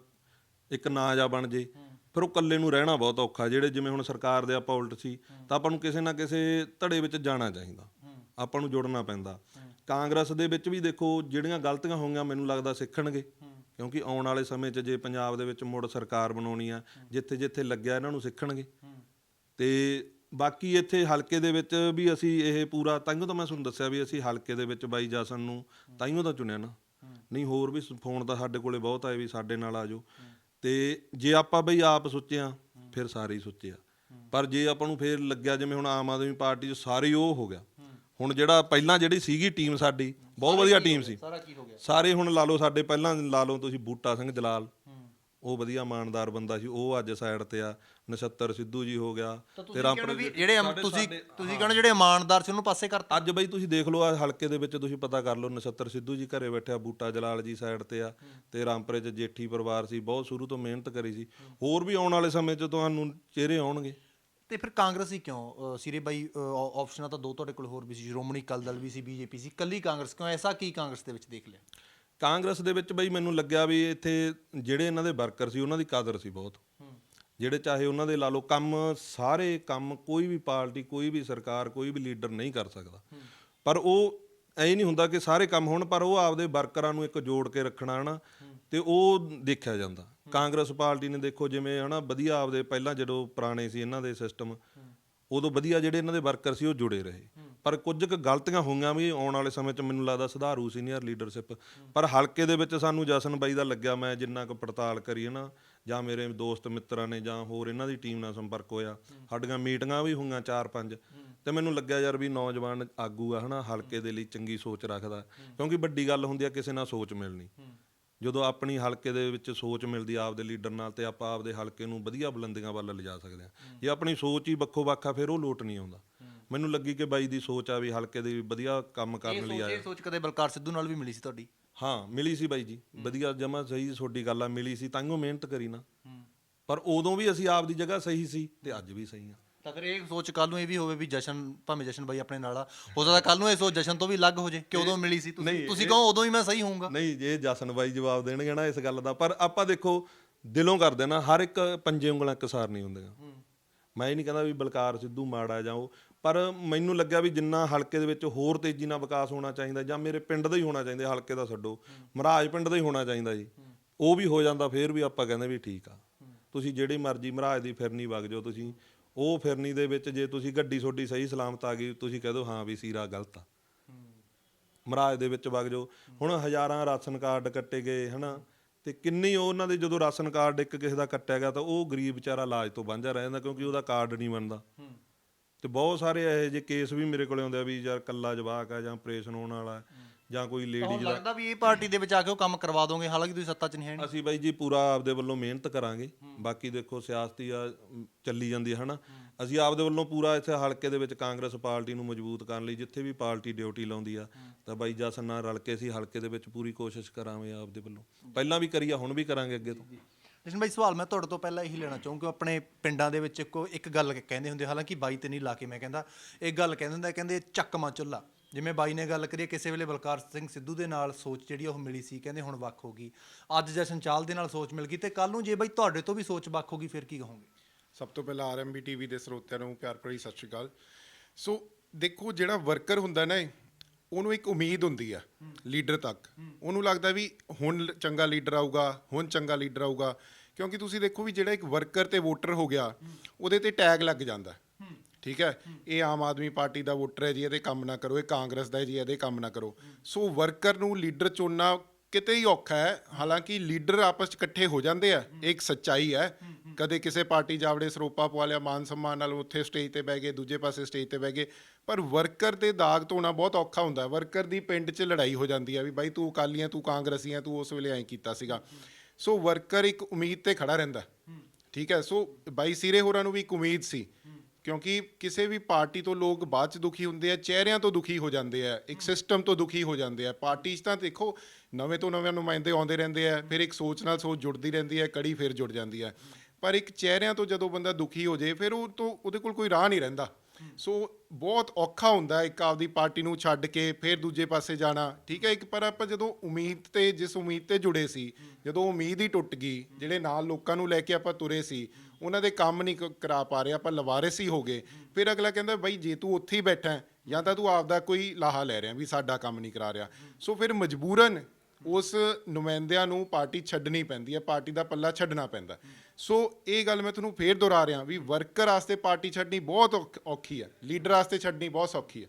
ਇੱਕ ਨਾਂ ਜਾ ਬਣ ਜੇ ਫਿਰ ਉਹ ਇਕੱਲੇ ਨੂੰ ਰਹਿਣਾ ਬਹੁਤ ਔਖਾ ਜਿਹੜੇ ਜਿਵੇਂ ਹੁਣ ਸਰਕਾਰ ਦੇ ਆਪਾਂ ਉਲਟ ਸੀ ਤਾਂ ਆਪਾਂ ਨੂੰ ਕਿਸੇ ਨਾ ਕਿਸੇ ਧੜੇ ਵਿੱਚ ਜਾਣਾ ਚਾਹੀਦਾ। ਆਪਾਂ ਨੂੰ ਜੁੜਨਾ ਪੈਂਦਾ। ਕਾਂਗਰਸ ਦੇ ਵਿੱਚ ਵੀ ਦੇਖੋ ਜਿਹੜੀਆਂ ਗਲਤੀਆਂ ਹੋਈਆਂ ਮੈਨੂੰ ਲੱਗਦਾ ਸਿੱਖਣਗੇ। ਕਿਉਂਕਿ ਆਉਣ ਵਾਲੇ ਸਮੇਂ 'ਚ ਜੇ ਪੰਜਾਬ ਦੇ ਵਿੱਚ ਮੁੜ ਸਰਕਾਰ ਬਣਾਉਣੀ ਆ ਜਿੱਥੇ ਜਿੱਥੇ ਲੱਗਿਆ ਇਹਨਾਂ ਨੂੰ ਸਿੱਖਣਗੇ। ਤੇ ਬਾਕੀ ਇੱਥੇ ਹਲਕੇ ਦੇ ਵਿੱਚ ਵੀ ਅਸੀਂ ਇਹ ਪੂਰਾ ਤਾਈਓ ਤਾਂ ਮੈਂ ਤੁਹਾਨੂੰ ਦੱਸਿਆ ਵੀ ਅਸੀਂ ਹਲਕੇ ਦੇ ਵਿੱਚ ਬਾਈ ਜਸਨ ਨੂੰ ਤਾਈਓ ਤਾਂ ਚੁਣਿਆ ਨਾ। ਨਹੀਂ ਹੋਰ ਵੀ ਫੋਨ ਤਾਂ ਸਾਡੇ ਕੋਲੇ ਬਹੁਤ ਆਏ ਵੀ ਸਾਡੇ ਨਾਲ ਆ ਜਾਓ। ਤੇ ਜੇ ਆਪਾਂ ਬਈ ਆਪ ਸੋਚਿਆ ਫਿਰ ਸਾਰੇ ਹੀ ਸੋਚਿਆ। ਪਰ ਜੇ ਆਪਾਂ ਨੂੰ ਫੇਰ ਲੱਗਿਆ ਜਿਵੇਂ ਹੁਣ ਆਮ ਆਦਮੀ ਪਾਰਟੀ 'ਚ ਸਾਰੇ ਉਹ ਹੋ ਗਿਆ। ਹੁਣ ਜਿਹੜਾ ਪਹਿਲਾਂ ਜਿਹੜੀ ਸੀਗੀ ਟੀਮ ਸਾਡੀ ਬਹੁਤ ਵਧੀਆ ਟੀਮ ਸੀ। ਸਾਰਾ ਕੀ ਹੋ ਗਿਆ? ਸਾਰੇ ਹੁਣ ਲਾ ਲਓ ਸਾਡੇ ਪਹਿਲਾਂ ਲਾ ਲਓ ਤੁਸੀਂ ਬੂਟਾ ਸਿੰਘ ਜਲਾਲ। ਉਹ ਵਧੀਆ ਇਮਾਨਦਾਰ ਬੰਦਾ ਸੀ ਉਹ ਅੱਜ ਸਾਈਡ ਤੇ ਆ। ਨਛੱਤਰ ਸਿੱਧੂ ਜੀ ਹੋ ਗਿਆ ਵੀ ਜਿਹੜੇ ਤੁਸੀਂ ਤੁਸੀਂ ਕਹਿੰਦੇ ਜਿਹੜੇ ਇਮਾਨਦਾਰ ਸੀ ਉਹਨੂੰ ਪਾਸੇ ਕਰਤਾ। ਅੱਜ ਬਈ ਤੁਸੀਂ ਦੇਖ ਲਓ ਆ ਹਲਕੇ ਦੇ ਵਿੱਚ ਤੁਸੀਂ ਪਤਾ ਕਰ ਲਓ ਨਛੱਤਰ ਸਿੱਧੂ ਜੀ ਘਰੇ ਬੈਠਿਆ ਬੂਟਾ ਜਲਾਲ ਜੀ ਸਾਈਡ ਤੇ ਆ ਤੇ ਰਾਮਪੁਰੇ ਚ ਜੇਠੀ ਪਰਿਵਾਰ ਸੀ ਬਹੁਤ ਸ਼ੁਰੂ ਤੋਂ ਮਿਹਨਤ ਕਰੀ ਸੀ। ਹੋਰ ਵੀ ਆਉਣ ਵਾਲੇ ਸਮੇਂ 'ਚ ਤੁਹਾਨੂੰ ਚਿਹਰੇ ਆਉਣਗੇ। ਤੇ ਫਿਰ ਕਾਂਗਰਸ ਹੀ ਕਿਉਂ ਸਿਰੇ ਬਾਈ ਆਪਸ਼ਨਾਂ ਤਾਂ ਦੋ ਤੁਹਾਡੇ ਕੋਲ ਹੋਰ ਵੀ ਸੀ ਸ਼੍ਰੋਮਣੀ ਅਕਾਲੀ ਦਲ ਵੀ ਸੀ ਬੀਜੇਪੀ ਸੀ ਕੱਲੀ ਕਾਂਗਰਸ ਕਿਉਂ? ਐਸਾ ਕੀ ਕਾਂਗਰਸ ਦੇ ਵਿੱਚ ਦੇਖ ਲਿਆ? ਕਾਂਗਰਸ ਦੇ ਵਿੱਚ ਬਈ ਮੈਨੂੰ ਲੱਗਿਆ ਵੀ ਇੱਥੇ ਜਿਹੜੇ ਇਹਨਾਂ ਦੇ ਵਰਕਰ ਸੀ ਉਹਨਾਂ ਦੀ ਕਦਰ ਸੀ ਬਹੁਤ। ਜਿਹੜੇ ਚਾਹੇ ਉਹਨਾਂ ਦੇ ਲਾ ਲਓ ਕੰਮ ਸਾਰੇ ਕੰਮ ਕੋਈ ਵੀ ਪਾਰਟੀ ਕੋਈ ਵੀ ਸਰਕਾਰ ਕੋਈ ਵੀ ਲੀਡਰ ਨਹੀਂ ਕਰ ਸਕਦਾ। ਪਰ ਉਹ ਐ ਨਹੀਂ ਹੁੰਦਾ ਕਿ ਸਾਰੇ ਕੰਮ ਹੋਣ ਪਰ ਉਹ ਆਪਦੇ ਵਰਕਰਾਂ ਨੂੰ ਇੱਕ ਜੋੜ ਕੇ ਰੱਖਣਾ ਹਨਾ ਤੇ ਉਹ ਦੇਖਿਆ ਜਾਂਦਾ। ਕਾਂਗਰਸ ਪਾਰਟੀ ਨੇ ਦੇਖੋ ਜਿਵੇਂ ਹਨਾ ਵਧੀਆ ਆਪਦੇ ਪਹਿਲਾਂ ਜਦੋਂ ਪੁਰਾਣੇ ਸੀ ਇਹਨਾਂ ਦੇ ਸਿਸਟਮ, ਉਦੋਂ ਵਧੀਆ ਜਿਹੜੇ ਇਹਨਾਂ ਦੇ ਵਰਕਰ ਸੀ ਉਹ ਜੁੜੇ ਰਹੇ। ਪਰ ਕੁਝ ਕੁ ਗਲਤੀਆਂ ਹੋਈਆਂ ਵੀ ਆਉਣ ਵਾਲੇ ਸਮੇਂ 'ਚ ਮੈਨੂੰ ਲੱਗਦਾ ਸੁਧਾਰੂ ਸੀਨੀਅਰ ਲੀਡਰਸ਼ਿਪ ਪਰ ਹਲਕੇ ਦੇ ਵਿੱਚ ਸਾਨੂੰ ਜਸਨ ਬਾਈ ਦਾ ਲੱਗਿਆ ਮੈਂ ਜਿੰਨਾ ਕੁ ਪੜਤਾਲ ਕਰੀ ਹੈ ਨਾ ਜਾਂ ਮੇਰੇ ਦੋਸਤ ਮਿੱਤਰਾਂ ਨੇ ਜਾਂ ਹੋਰ ਇਹਨਾਂ ਦੀ ਟੀਮ ਨਾਲ ਸੰਪਰਕ ਹੋਇਆ, ਸਾਡੀਆਂ ਮੀਟਿੰਗਾਂ ਵੀ ਹੋਈਆਂ 4-5 ਤੇ ਮੈਨੂੰ ਲੱਗਿਆ ਯਾਰ ਵੀ ਨੌਜਵਾਨ ਆਗੂ ਆ ਹਨਾ, ਹਲਕੇ ਦੇ ਲਈ ਚੰਗੀ ਸੋਚ ਰੱਖਦਾ। ਕਿਉਂਕਿ ਵੱਡੀ ਗੱਲ ਹੁੰਦੀ ਆ, ਕਿਸੇ ਨਾਲ ਸੋਚ ਮਿਲਣੀ। ਜਦੋਂ ਆਪਣੀ ਹਲਕੇ ਦੇ ਵਿੱਚ ਸੋਚ ਮਿਲਦੀ ਆ ਆਪਦੇ ਲੀਡਰ ਨਾਲ ਤੇ ਆਪਾਂ ਆਪਦੇ ਹਲਕੇ ਨੂੰ ਵਧੀਆ ਬੁਲੰਦੀਆਂ ਵੱਲ ਲਿਜਾ ਸਕਦੇ ਆ ਜੇ ਆਪਣੀ ਸੋਚ ਹੀ ਵੱਖੋ ਵੱਖ ਫਿਰ ਉਹ ਲੋਟ ਨਹੀਂ ਆਉਂਦਾ। ਮੈਨੂੰ ਲੱਗੀ ਕਿ ਬਾਈ ਦੀ ਸੋਚ ਆ ਵੀ ਹਲਕੇ ਦੇ ਵਧੀਆ ਕੰਮ ਕਰਨ ਲਈ ਆਇਆ ਇਹ ਸੋਚ ਕਦੇ ਬਲਕਾਰ ਸਿੱਧੂ ਨਾਲ ਵੀ ਮਿਲੀ ਸੀ ਤੁਹਾਡੀ? ਹਾਂ ਮਿਲੀ ਸੀ ਬਾਈ ਜੀ। ਵਧੀਆ ਜਮਾ ਸਹੀ ਤੁਹਾਡੀ ਗੱਲ ਆ ਮਿਲੀ ਸੀ ਤਾਂਹੀਓ ਮਿਹਨਤ ਕਰੀ ਨਾ। ਪਰ ਉਦੋਂ ਵੀ ਅਸੀਂ ਆਪਦੀ ਜਗ੍ਹਾ ਸਹੀ ਸੀ ਤੇ ਅੱਜ ਵੀ ਸਹੀ ਆ। ਤਾਂ ਫਿਰ ਇਹ ਸੋਚ ਕੱਲ ਨੂੰ ਇਹ ਵੀ ਹੋਵੇ ਵੀ ਜਸ਼ਨ ਭਾਵੇਂ ਜਸ਼ਨ ਬਾਈ ਆਪਣੇ ਨਾਲ ਆ ਹੋ ਸਕਦਾ ਕੱਲ ਨੂੰ ਇਹ ਸੋਚ ਜਸ਼ਨ ਤੋਂ ਵੀ ਅਲੱਗ ਹੋ ਜੇ ਕਿ ਉਦੋਂ ਮਿਲੀ ਸੀ ਤੁਸੀਂ। ਨਹੀਂ, ਤੁਸੀਂ ਕਹੋ ਉਦੋਂ ਹੀ ਮੈਂ ਸਹੀ ਹੋਊਂਗਾ। ਨਹੀਂ ਜੇ ਜਸਨ ਬਾਈ ਜਵਾਬ ਦੇਣਗੇ ਨਾ ਇਸ ਗੱਲ ਦਾ ਪਰ ਆਪਾਂ ਦੇਖੋ ਦਿਲੋਂ ਕਰਦੇ ਨਾ ਹਰ ਇੱਕ ਪੰਜੇ ਉਂਗਲਾਂ ਕਿਸਾਰ ਨਹੀਂ ਹੁੰਦੀਆਂ। ਮੈਂ ਇਹ ਨਹੀਂ ਕਹਿੰਦਾ ਵੀ ਬਲਕਾਰ ਸਿੱਧੂ ਮਾੜਾ ਜਾਂ ਉਹ ਪਰ ਮੈਨੂੰ ਲੱਗਿਆ ਵੀ ਜਿੰਨਾ ਹਲਕੇ ਦੇ ਵਿੱਚ ਹੋਰ ਤੇਜ਼ੀ ਨਾਲ ਵਿਕਾਸ ਹੋਣਾ ਚਾਹੀਦਾ ਜਾਂ ਮੇਰੇ ਪਿੰਡ ਦਾ ਹੀ ਹੋਣਾ ਚਾਹੀਦਾ ਹਲਕੇ ਦਾ ਛੱਡੋ ਮਹਾਰਾਜ ਪਿੰਡ ਦਾ ਹੀ ਹੋਣਾ ਚਾਹੀਦਾ ਜੀ। ਉਹ ਵੀ ਹੋ ਜਾਂਦਾ ਫੇਰ ਵੀ ਆਪਾਂ ਕਹਿੰਦੇ ਵੀ ਠੀਕ ਆ। ਤੁਸੀਂ ਜਿਹੜੀ ਮਰਜ਼ੀ ਮਹਾਰਾਜ ਦੀ ਫਿਰਨੀ ਵਗ ਜਾਓ ਤੁਸੀਂ ਉਹ ਫਿਰਨੀ ਦੇ ਵਿੱਚ ਜੇ ਤੁਸੀਂ ਗੱਡੀ ਤੁਹਾਡੀ ਸਹੀ ਸਲਾਮਤ ਆ ਗਈ ਤੁਸੀਂ ਕਹਿ ਦਿਓ ਹਾਂ ਵੀ ਸੀਰਾ ਗਲਤ ਆ। ਮਹਾਰਾਜ ਦੇ ਵਿੱਚ ਵਗ ਜਾਓ। ਹੁਣ ਹਜ਼ਾਰਾਂ ਰਾਸ਼ਨ ਕਾਰਡ ਕੱਟੇ ਗਏ ਹਨਾ? ਤੇ ਕਿੰਨੀ ਉਹਨਾਂ ਦੇ ਜਦੋਂ ਰਾਸ਼ਨ ਕਾਰਡ ਇੱਕ ਕਿਸੇ ਦਾ ਕੱਟਿਆ ਗਿਆ ਤਾਂ ਉਹ ਗਰੀਬ ਵਿਚਾਰਾ ਇਲਾਜ ਤੋਂ ਵਾਂਝਾ ਰਹਿ ਜਾਂਦਾ ਕਿਉਂਕਿ ਉਹਦਾ ਕਾਰਡ ਨਹੀਂ ਬਣਦਾ। ਤੇ ਬਹੁਤ ਸਾਰੇ ਇਹੋ ਜਿਹੇ ਕੇਸ ਵੀ ਮੇਰੇ ਕੋਲੇ ਆਉਂਦੇ ਆ ਵੀ ਯਾਰ ਕੱਲਾ ਜਵਾਕ ਆ ਜਾਂ ਆਪਰੇਸ਼ਨ ਹੋਣ ਵਾਲਾ ਹੈ, ਜਾਂ ਕੋਈ ਲੇਡੀ ਹੁਣ ਲੱਗਦਾ ਵੀ ਇਹ ਪਾਰਟੀ ਦੇ ਵਿੱਚ ਆ ਕੇ ਉਹ ਕੰਮ ਕਰਵਾ ਦੋਗੇ ਹਾਲਾਂਕਿ ਤੁਸੀਂ ਸੱਤਾ 'ਚ ਨਹੀਂ ਹੈ ਨਹੀਂ ਅਸੀਂ ਬਾਈ ਜੀ ਪੂਰਾ ਆਪਦੇ ਵੱਲੋਂ ਮਿਹਨਤ ਕਰਾਂਗੇ। ਬਾਕੀ ਦੇਖੋ ਸਿਆਸਤੀ ਆ ਚੱਲੀ ਜਾਂਦੀ ਹੈ ਹਨਾ? ਅਸੀਂ ਆਪਦੇ ਵੱਲੋਂ ਪੂਰਾ ਇੱਥੇ ਹਲਕੇ ਦੇ ਵਿੱਚ ਕਾਂਗਰਸ ਪਾਰਟੀ ਨੂੰ ਮਜ਼ਬੂਤ ਕਰਨ ਲਈ ਜਿੱਥੇ ਵੀ ਪਾਰਟੀ ਡਿਊਟੀ ਲਾਉਂਦੀ ਆ ਤਾਂ ਬਾਈ ਜਸਨ ਨਾਲ ਰਲ ਕੇ ਅਸੀਂ ਹਲਕੇ ਦੇ ਵਿੱਚ ਪੂਰੀ ਕੋਸ਼ਿਸ਼ ਕਰਾਂਗੇ ਆਪਦੇ ਵੱਲੋਂ। ਪਹਿਲਾਂ ਵੀ ਕਰੀ ਆ ਹੁਣ ਵੀ ਕਰਾਂਗੇ ਅੱਗੇ ਤੋਂ। ਜਸ਼ਨ ਬਾਈ ਸਵਾਲ ਮੈਂ ਤੁਹਾਡੇ ਤੋਂ ਪਹਿਲਾਂ ਇਹੀ ਲੈਣਾ ਚਾਹੂੰਗਾ ਆਪਣੇ ਪਿੰਡਾਂ ਦੇ ਵਿੱਚ ਇੱਕੋ ਇੱਕ ਗੱਲ ਕਹਿੰਦੇ ਹੁੰਦੇ ਹਾਲਾਂਕਿ ਬਾਈ ਤੇ ਨਹੀਂ ਲਾ ਕੇ ਮੈਂ ਕਹਿੰਦਾ ਇੱਕ ਗੱਲ ਕਹਿੰਦੇ ਹੁੰਦੇ ਕਹਿੰਦੇ ਚੱਕਮਾ ਚੁੱਲਾ ਜਿਵੇਂ ਬਾਈ ਨੇ ਗੱਲ ਕਰੀ ਹੈ, ਕਿਸੇ ਵੇਲੇ ਬਲਕਾਰ ਸਿੰਘ ਸਿੱਧੂ ਦੇ ਨਾਲ ਸੋਚ ਜਿਹੜੀ ਉਹ ਮਿਲੀ ਸੀ ਕਹਿੰਦੇ ਹੁਣ ਵੱਖ ਹੋ ਗਈ। ਅੱਜ ਜਸ਼ਨ ਚਾਲ ਦੇ ਨਾਲ ਸੋਚ ਮਿਲ ਗਈ ਤੇ ਕੱਲ ਨੂੰ ਜੇ ਬਾਈ ਤੁਹਾਡੇ ਤੋਂ ਵੀ ਸੋਚ ਵੱਖ ਹੋ ਗਈ ਫਿਰ ਕੀ ਕਹੋਗੇ? ਸਭ ਤੋਂ ਪਹਿਲਾਂ ਆਰਐਮਬੀ ਟੀਵੀ ਦੇ ਸਰੋਤਿਆਂ ਨੂੰ ਪਿਆਰ ਭਰੀ ਸਤਿ ਸ਼੍ਰੀ ਅਕਾਲ। ਸੋ ਦੇਖੋ ਜਿਹੜਾ ਵਰਕਰ ਹੁੰਦਾ ਨਾ ਇਹ, ਉਹਨੂੰ ਇੱਕ ਉਮੀਦ ਹੁੰਦੀ ਆ ਲੀਡਰ ਤੱਕ। ਉਹਨੂੰ ਲੱਗਦਾ ਵੀ ਹੁਣ ਲ- ਚੰਗਾ ਲੀਡਰ ਆਊਗਾ ਹੁਣ ਚੰਗਾ ਲੀਡਰ ਆਊਗਾ। ਕਿਉਂਕਿ ਤੁਸੀਂ ਦੇਖੋ ਵੀ ਜਿਹੜਾ ਇੱਕ ਵਰਕਰ ਤੇ ਵੋਟਰ ਹੋ ਗਿਆ ਉਹਦੇ ਤੇ ਟੈਗ ਲੱਗ ਜਾਂਦਾ। ਠੀਕ ਹੈ? ਇਹ ਆਮ ਆਦਮੀ ਪਾਰਟੀ ਦਾ ਵੋਟਰ ਹੈ ਜੀ, ਇਹਦੇ ਕੰਮ ਨਾ ਕਰੋ, ਇਹ ਕਾਂਗਰਸ ਦਾ ਹੈ ਜੀ, ਇਹਦੇ ਕੰਮ ਨਾ ਕਰੋ। ਸੋ ਵਰਕਰ ਨੂੰ ਲੀਡਰ ਚੁਣਨਾ ਕਿਤੇ ਹੀ ਔਖਾ ਹੈ, ਹਾਲਾਂਕਿ ਲੀਡਰ ਆਪਸ ਚ ਇਕੱਠੇ ਹੋ ਜਾਂਦੇ ਆ, ਇਹ ਇੱਕ ਸੱਚਾਈ ਹੈ। ਕਦੇ ਕਿਸੇ ਪਾਰਟੀ ਜਾਵੜੇ ਸਰੋਪਾ ਪਵਾ ਲਿਆ, ਮਾਨ ਸਨਮਾਨ ਨਾਲ ਉੱਥੇ ਸਟੇਜ ਤੇ ਬਹਿ ਗਏ, ਦੂਜੇ ਪਾਸੇ ਸਟੇਜ ਤੇ ਬਹਿ ਗਏ। ਪਰ ਵਰਕਰ ਤੇ ਦਾਗ ਧੋਣਾ ਬਹੁਤ ਔਖਾ ਹੁੰਦਾ, ਵਰਕਰ ਦੀ ਪਿੰਡ 'ਚ ਲੜਾਈ ਹੋ ਜਾਂਦੀ ਹੈ ਵੀ ਬਾਈ ਤੂੰ ਅਕਾਲੀ ਹੈ ਤੂੰ ਕਾਂਗਰਸੀ ਹੈ ਤੂੰ ਉਸ ਵੇਲੇ ਐਂ ਕੀਤਾ ਸੀਗਾ। ਸੋ ਵਰਕਰ ਇੱਕ ਉਮੀਦ ਤੇ ਖੜਾ ਰਹਿੰਦਾ, ਠੀਕ ਹੈ? ਸੋ ਬਾਈ ਸੀਰੇ ਹੋਰਾਂ ਨੂੰ ਵੀ ਇੱਕ ਉਮੀਦ ਸੀ ਕਿਉਂਕਿ ਕਿਸੇ ਵੀ ਪਾਰਟੀ ਤੋਂ ਲੋਕ ਬਾਅਦ ਚ ਦੁਖੀ ਹੁੰਦੇ ਆ, ਚਿਹਰਿਆਂ ਤੋਂ ਦੁਖੀ ਹੋ ਜਾਂਦੇ ਆ, ਇੱਕ ਸਿਸਟਮ ਤੋਂ ਦੁਖੀ ਹੋ ਜਾਂਦੇ ਆ। ਪਾਰਟੀ 'ਚ ਤਾਂ ਦੇਖੋ, ਨਵੇਂ ਤੋਂ ਨਵੇਂ ਨੁਮਾਇੰਦੇ ਆਉਂਦੇ ਰਹਿੰਦੇ ਆ, ਫਿਰ ਇੱਕ ਸੋਚ ਨਾਲ ਸੋਚ ਜੁੜਦੀ ਰਹਿੰਦੀ ਹੈ ਕੜੀ ਫਿਰ ਜੁੜ ਜਾਂਦੀ ਹੈ ਪਰ ਇੱਕ ਚਿਹਰਿਆਂ ਤੋਂ ਜਦੋਂ ਬੰਦਾ ਦੁਖੀ ਹੋ ਜੇ ਫਿਰ ਉਹ ਤੋਂ ਉਹਦੇ ਕੋਲ ਕੋਈ ਰਾਹ ਨਹੀਂ ਰਹਿੰਦਾ। ਸੋ ਬਹੁਤ ਔਖਾ ਹੁੰਦਾ ਇੱਕ ਆਪਦੀ ਪਾਰਟੀ ਨੂੰ ਛੱਡ ਕੇ ਫਿਰ ਦੂਜੇ ਪਾਸੇ ਜਾਣਾ, ਠੀਕ ਹੈ ਇੱਕ, ਪਰ ਆਪਾਂ ਜਦੋਂ ਉਮੀਦ ਤੇ, ਜਿਸ ਉਮੀਦ ਤੇ ਜੁੜੇ ਸੀ, ਜਦੋਂ ਉਮੀਦ ਹੀ ਟੁੱਟ ਗਈ, ਜਿਹੜੇ ਨਾਲ ਲੋਕਾਂ ਨੂੰ ਲੈ ਕੇ ਆਪਾਂ ਤੁਰੇ ਸੀ ਉਹਨਾਂ ਦੇ ਕੰਮ ਨਹੀਂ ਕ- ਕਰਾ ਪਾ ਰਹੇ ਆਪਾਂ ਲਵਾਰਿਸ ਹੀ ਹੋ ਗਏ। ਫਿਰ ਅਗਲਾ ਕਹਿੰਦਾ ਬਈ ਜੇ ਤੂੰ ਉੱਥੇ ਹੀ ਬੈਠਾ ਹੈ, ਜਾਂ ਤਾਂ ਤੂੰ ਆਪਦਾ ਕੋਈ ਲਾਹਾ ਲੈ ਰਿਹਾ ਵੀ ਸਾਡਾ ਕੰਮ ਨਹੀਂ ਕਰਾ ਰਿਹਾ। ਸੋ ਫਿਰ ਮਜਬੂਰਨ ਉਸ ਨੁਮਾਇੰਦਿਆਂ ਨੂੰ ਪਾਰਟੀ ਛੱਡਣੀ ਪੈਂਦੀ ਹੈ ਪਾਰਟੀ ਦਾ ਪੱਲਾ ਛੱਡਣਾ ਪੈਂਦਾ। ਸੋ ਇਹ ਗੱਲ ਮੈਂ ਤੁਹਾਨੂੰ ਫੇਰ ਦੁਹਰਾ ਰਿਹਾ ਵੀ ਵਰਕਰ ਵਾਸਤੇ ਪਾਰਟੀ ਛੱਡਣੀ ਬਹੁਤ ਔਖ- ਔਖੀ ਹੈ ਲੀਡਰ ਵਾਸਤੇ ਛੱਡਣੀ ਬਹੁਤ ਸੌਖੀ ਹੈ।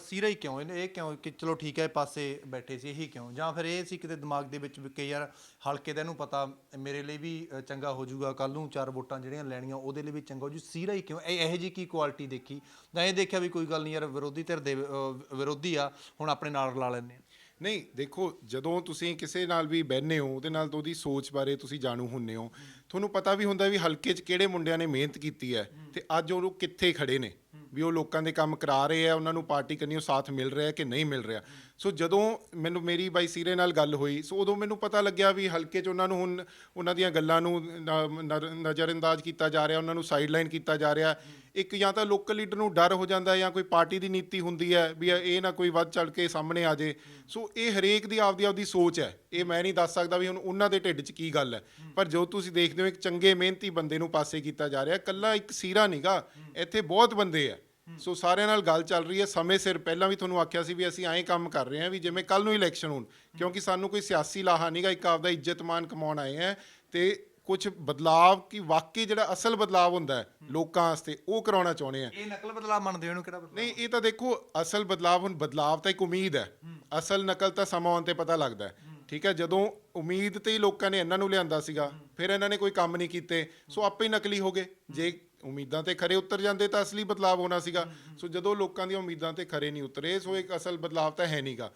ਸੀਰਾ ਹੀ ਕਿਉਂ? ਇਹਨੇ ਇਹ ਕਿਉਂ ਕਿ ਚਲੋ ਠੀਕ ਹੈ ਪਾਸੇ ਬੈਠੇ ਸੀ, ਇਹੀ ਕਿਉਂ? ਜਾਂ ਫਿਰ ਇਹ ਸੀ ਕਿਤੇ ਦਿਮਾਗ ਦੇ ਵਿੱਚ ਵੀ ਕਿ ਯਾਰ ਹਲਕੇ ਦਾ ਇਹਨੂੰ ਪਤਾ, ਮੇਰੇ ਲਈ ਵੀ ਚੰਗਾ ਹੋ ਜਾਊਗਾ ਕੱਲ ਨੂੰ ਚਾਰ ਵੋਟਾਂ ਜਿਹੜੀਆਂ ਲੈਣੀਆਂ, ਉਹਦੇ ਲਈ ਵੀ ਚੰਗਾ ਹੋ ਜੂ। ਸੀਰਾ ਹੀ ਕਿਉਂ? ਇਹ, ਇਹੋ ਜੀ ਕੀ ਕੁਆਲਿਟੀ ਦੇਖੀ? ਜਾਂ ਇਹ ਦੇਖਿਆ ਵੀ ਕੋਈ ਗੱਲ ਨਹੀਂ ਯਾਰ, ਵਿਰੋਧੀ ਧਿਰ ਦੇ ਵਿਰੋਧੀ ਆ, ਹੁਣ ਆਪਣੇ ਨਾਲ ਰਲਾ ਲੈਂਦੇ ਨਹੀਂ, ਦੇਖੋ, ਜਦੋਂ ਤੁਸੀਂ ਕਿਸੇ ਨਾਲ ਵੀ ਬਹਿੰਦੇ ਹੋ, ਉਹਦੇ ਨਾਲ ਤਾਂ ਉਹਦੀ ਸੋਚ ਬਾਰੇ ਤੁਸੀਂ ਜਾਣੂ ਹੁੰਨੇ ਹੋ। ਤੁਹਾਨੂੰ ਪਤਾ ਵੀ ਹੁੰਦਾ ਵੀ ਹਲਕੇ 'ਚ ਕਿਹੜੇ ਮੁੰਡਿਆਂ ਨੇ ਮਿਹਨਤ ਕੀਤੀ ਹੈ ਤੇ ਅੱਜ ਉਹ ਲੋਕ ਕਿੱਥੇ ਖੜੇ ਨੇ? ਵੀ ਉਹ ਲੋਕਾਂ ਦੇ ਕੰਮ ਕਰਾ ਰਹੇ ਆ, ਉਹਨਾਂ ਨੂੰ ਪਾਰਟੀ ਕਰਨੀ, ਉਹ ਸਾਥ ਮਿਲ ਰਿਹਾ ਕਿ ਨਹੀਂ ਮਿਲ ਰਿਹਾ? ਸੋ ਜਦੋਂ ਮੈਨੂੰ ਮੇਰੀ ਬਾਈ ਸੀਰੇ ਨਾਲ ਗੱਲ ਹੋਈ, ਸੋ ਉਦੋਂ ਮੈਨੂੰ ਪਤਾ ਲੱਗਿਆ ਵੀ ਹਲਕੇ 'ਚ ਉਹਨਾਂ ਨੂੰ ਹੁਣ ਉਹਨਾਂ ਦੀਆਂ ਗੱਲਾਂ ਨੂੰ ਨ- ਨਜ਼ਰਅੰਦਾਜ਼ ਕੀਤਾ ਜਾ ਰਿਹਾ, ਉਹਨਾਂ ਨੂੰ ਸਾਈਡਲਾਈਨ ਕੀਤਾ ਜਾ ਰਿਹਾ। ਇੱਕ ਜਾਂ ਤਾਂ ਲੋਕਲ ਲੀਡਰ ਨੂੰ ਡਰ ਹੋ ਜਾਂਦਾ ਜਾਂ ਕੋਈ ਪਾਰਟੀ ਦੀ ਨੀਤੀ ਹੁੰਦੀ ਹੈ ਵੀ ਇਹ ਨਾ ਕੋਈ ਵੱਧ ਚੜ ਕੇ ਸਾਹਮਣੇ ਆ ਜੇ। ਸੋ ਇਹ ਹਰੇਕ ਦੀ ਆਪਦੀ ਆਪਦੀ ਸੋਚ ਹੈ। ਇਹ ਮੈਂ ਨਹੀਂ ਦੱਸ ਸਕਦਾ ਵੀ ਹੁਣ ਉਹਨਾਂ ਦੇ ਢਿੱਡ 'ਚ ਕੀ ਗੱਲ ਹੈ। ਪਰ ਜੋ ਤੁਸੀਂ ਦੇਖਦੇ ਹੋ, ਇੱਕ ਚੰਗੇ ਮਿਹਨਤੀ ਬੰਦੇ ਨੂੰ ਪਾਸੇ ਕੀਤਾ ਜਾ ਰਿਹਾ। ਕੱਲਾ ਇੱਕ ਸੀਰਾ ਨਹੀਂਗਾ ਇੱਥੇ ਬਹੁਤ ਬੰਦੇ ਆ। ਸੋ ਸਾਰਿਆਂ ਨਾਲ ਗੱਲ ਚੱਲ ਰਹੀ ਹੈ। ਸਮੇਂ ਸਿਰ ਪਹਿਲਾਂ ਵੀ ਤੁਹਾਨੂੰ ਆਖਿਆ ਸੀ ਵੀ ਅਸੀਂ ਐਂ ਕੰਮ ਕਰ ਰਹੇ ਹਾਂ ਵੀ ਜਿਵੇਂ ਕੱਲ ਨੂੰ ਇਲੈਕਸ਼ਨ ਹੋਣ ਕਿਉਂਕਿ ਸਾਨੂੰ ਕੋਈ ਸਿਆਸੀ ਲਾਹਾ ਨਹੀਂਗਾ ਇੱਕ ਆਪਦਾ ਇੱਜ਼ਤਮਾਨ ਕਮਾਉਣ ਆਏ ਆ ਤੇ ਕੁਝ ਬਦਲਾਵ ਕੀ ਵਾਕਈ ਜਿਹੜਾ ਅਸਲ ਬਦਲਾਵ ਹੁੰਦਾ ਹੈ ਲੋਕਾਂ ਵਾਸਤੇ ਉਹ ਕਰਾਉਣਾ ਚਾਹੁੰਦੇ ਆ ਇਹ ਨਕਲ ਬਦਲਾਅ ਮੰਨਦੇ ਹੋ ਇਹਨੂੰ ਕਿਹੜਾ ਬਦਲਾਅ ਨਹੀਂ ਇਹ ਤਾਂ ਦੇਖੋ ਅਸਲ ਬਦਲਾਵ ਹੁਣ ਬਦਲਾਵ ਤਾਂ ਇੱਕ ਉਮੀਦ ਹੈ। ਅਸਲ ਨਕਲ ਤਾਂ ਸਮਾਂ ਆਉਣ ਤੇ ਪਤਾ ਲੱਗਦਾ ਹੈ। ਠੀਕ ਹੈ ਜਦੋਂ ਉਮੀਦ ਤੇ ਹੀ ਲੋਕਾਂ ਨੇ ਇਹਨਾਂ ਨੂੰ ਲਿਆਂਦਾ ਸੀਗਾ ਫਿਰ ਇਹਨਾਂ ਨੇ ਕੋਈ ਕੰਮ ਨਹੀਂ ਕੀਤੇ। ਸੋ ਆਪੇ ਹੀ ਨਕਲੀ ਹੋ ਗਏ। ਜੇ ਉਮੀਦਾਂ ਤੇ ਖਰੇ ਉਤਰ ਜਾਂਦੇ ਤਾਂ ਅਸਲੀ ਬਦਲਾਵ ਹੋਣਾ ਸੀਗਾ। ਸੋ ਜਦੋਂ ਲੋਕਾਂ ਦੀਆਂ ਉਮੀਦਾਂ ਤੇ ਖਰੇ ਨਹੀਂ ਉਤਰੇ ਸੋ ਇੱਕ ਅਸਲ ਬਦਲਾਵ ਤਾਂ ਹੈ ਨਹੀਂਗਾ।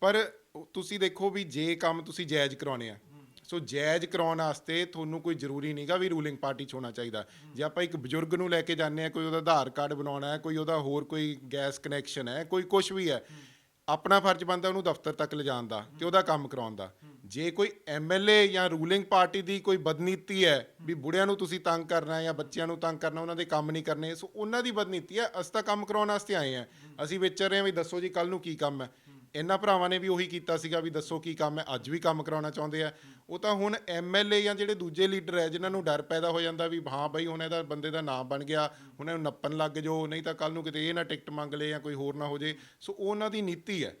ਪਰ ਤੁਸੀਂ ਦੇਖੋ ਵੀ ਜੇ ਕੰਮ ਤੁਸੀਂ ਜਾਇਜ਼ ਕਰਾਉਣੇ ਆ ਸੋ ਜਾਇਜ਼ ਕਰਾਉਣ ਵਾਸਤੇ ਤੁਹਾਨੂੰ ਕੋਈ ਜ਼ਰੂਰੀ ਨਹੀਂਗਾ ਵੀ ਰੂਲਿੰਗ ਪਾਰਟੀ 'ਚ ਹੋਣਾ ਚਾਹੀਦਾ। ਜੇ ਆਪਾਂ ਇੱਕ ਬਜ਼ੁਰਗ ਨੂੰ ਲੈ ਕੇ ਜਾਂਦੇ ਆ ਕੋਈ ਉਹਦਾ ਆਧਾਰ ਕਾਰਡ ਬਣਾਉਣਾ ਹੈ ਕੋਈ ਉਹਦਾ ਹੋਰ ਕੋਈ ਗੈਸ ਕਨੈਕਸ਼ਨ ਹੈ ਕੋਈ ਕੁਝ ਵੀ ਹੈ। ਆਪਣਾ ਫਰਜ਼ ਬਣਦਾ ਉਹਨੂੰ ਦਫ਼ਤਰ ਤੱਕ ਲਿਜਾਣ ਦਾ ਤੇ ਉਹਦਾ ਕੰਮ ਕਰਾਉਣ ਦਾ। ਜੇ ਕੋਈ ਐਮਐਲਏ ਜਾਂ ਰੂਲਿੰਗ ਪਾਰਟੀ ਦੀ ਕੋਈ ਬਦਨੀਤੀ ਹੈ ਵੀ ਬੁੜਿਆਂ ਨੂੰ ਤੁਸੀਂ ਤੰਗ ਕਰਨਾ ਜਾਂ ਬੱਚਿਆਂ ਨੂੰ ਤੰਗ ਕਰਨਾ, ਉਹਨਾਂ ਦੇ ਕੰਮ ਨਹੀਂ ਕਰਨੇ, ਸੋ ਉਹਨਾਂ ਦੀ ਬਦਨੀਤੀ ਹੈ। ਅਸੀਂ ਤਾਂ ਕੰਮ ਕਰਾਉਣ ਵਾਸਤੇ ਆਏ ਆ ਅਸੀਂ ਵਿਚਰ ਰਹੇ ਹਾਂ ਵੀ ਦੱਸੋ ਜੀ ਕੱਲ ਨੂੰ ਕੀ ਕੰਮ ਹੈ? ਇਹਨਾਂ ਭਰਾਵਾਂ ਨੇ ਵੀ ਉਹੀ ਕੀਤਾ ਸੀਗਾ ਵੀ ਦੱਸੋ ਕੀ ਕੰਮ ਹੈ, ਅੱਜ ਵੀ ਕੰਮ ਕਰਾਉਣਾ ਚਾਹੁੰਦੇ ਆ। ਉਹ ਤਾਂ ਹੁਣ ਐਮਐਲਏ ਜਾਂ ਜਿਹੜੇ ਦੂਜੇ ਲੀਡਰ ਹੈ, ਜਿਨ੍ਹਾਂ ਨੂੰ ਡਰ ਪੈਦਾ ਹੋ ਜਾਂਦਾ ਵੀ ਹਾਂ ਬਈ ਹੁਣ ਇਹਦਾ ਬੰਦੇ ਦਾ ਨਾਮ ਬਣ ਗਿਆ, ਹੁਣ ਇਹਨੂੰ ਨੱਪਣ ਲੱਗ ਜਾਓ, ਨਹੀਂ ਤਾਂ ਕੱਲ ਨੂੰ ਕਿਤੇ ਇਹ ਨਾ ਟਿਕਟ ਮੰਗ ਲਏ ਜਾਂ ਕੋਈ ਹੋਰ ਨਾ ਹੋ ਜੇ। ਸੋ ਉਹਨਾਂ ਦੀ ਨੀਤੀ ਹੈ।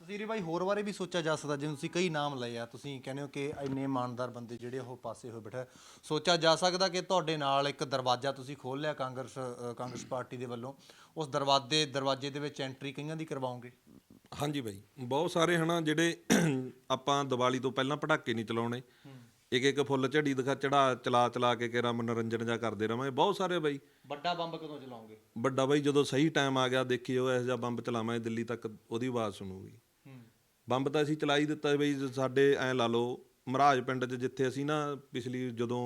ਤੁਸੀਂ ਬਾਈ ਹੋਰ ਬਾਰੇ ਵੀ ਸੋਚਿਆ ਜਾ ਸਕਦਾ, ਜਿਵੇਂ ਤੁਸੀਂ ਕਈ ਨਾਮ ਲਏ ਆ, ਤੁਸੀਂ ਕਹਿੰਦੇ ਹੋ ਕਿ ਇੰਨੇ ਇਮਾਨਦਾਰ ਬੰਦੇ ਜਿਹੜੇ ਉਹ ਪਾਸੇ ਹੋਏ ਬੈਠੇ ਸੋਚਿਆ ਜਾ ਸਕਦਾ ਕਿ ਤੁਹਾਡੇ ਨਾਲ ਇੱਕ ਦਰਵਾਜ਼ਾ ਤੁਸੀਂ ਖੋਲ੍ਹ ਲਿਆ ਕਾਂਗਰਸ ਕਾਂਗਰਸ ਪਾਰਟੀ ਦੇ ਵੱਲੋਂ। ਉਸ ਦਰਵਾਜ਼ੇ ਦਰਵਾਜ਼ੇ ਦੇ ਵਿੱਚ ਐਂਟਰੀ ਕਈਆਂ ਦੀ ਕਰਵਾਓਗੇ? ਹਾਂਜੀ ਬਾਈ। ਬਹੁਤ ਸਾਰੇ ਹਨਾ ਜਿਹੜੇ ਆਪਾਂ ਦੀਵਾਲੀ ਤੋਂ ਪਹਿਲਾਂ ਪਟਾਕੇ ਨਹੀਂ ਚਲਾਉਣੇ। ਇੱਕ ਇੱਕ ਫੁੱਲ ਝੜੀ ਦਿਖਾ ਚੜਾ ਚਲਾ ਚਲਾ ਕੇ ਕਿਹੜਾ ਮਨੋਰੰਜਨ ਜਾ ਕਰਦੇ ਰਵਾਂਗੇ। ਬਹੁਤ ਸਾਰੇ ਬਾਈ। ਵੱਡਾ ਬੰਬ ਕਦੋਂ ਚਲਾਓਗੇ ਵੱਡਾ ਬਾਈ ਜਦੋਂ ਸਹੀ ਟਾਈਮ ਆ ਗਿਆ ਦੇਖਿਓ ਇਹੋ ਜਿਹਾ ਬੰਬ ਚਲਾਵਾਂਗੇ ਦਿੱਲੀ ਤੱਕ ਉਹਦੀ ਆਵਾਜ਼ ਸੁਣੂਗੀ। ਬੰਬ ਤਾਂ ਅਸੀਂ ਚਲਾ ਹੀ ਦਿੱਤਾ ਬਈ ਸਾਡੇ ਐ ਲਾ ਲਓ ਮਹਾਰਾਜ ਪਿੰਡ 'ਚ ਜਿੱਥੇ ਅਸੀਂ ਨਾ ਪਿਛਲੀ ਜਦੋਂ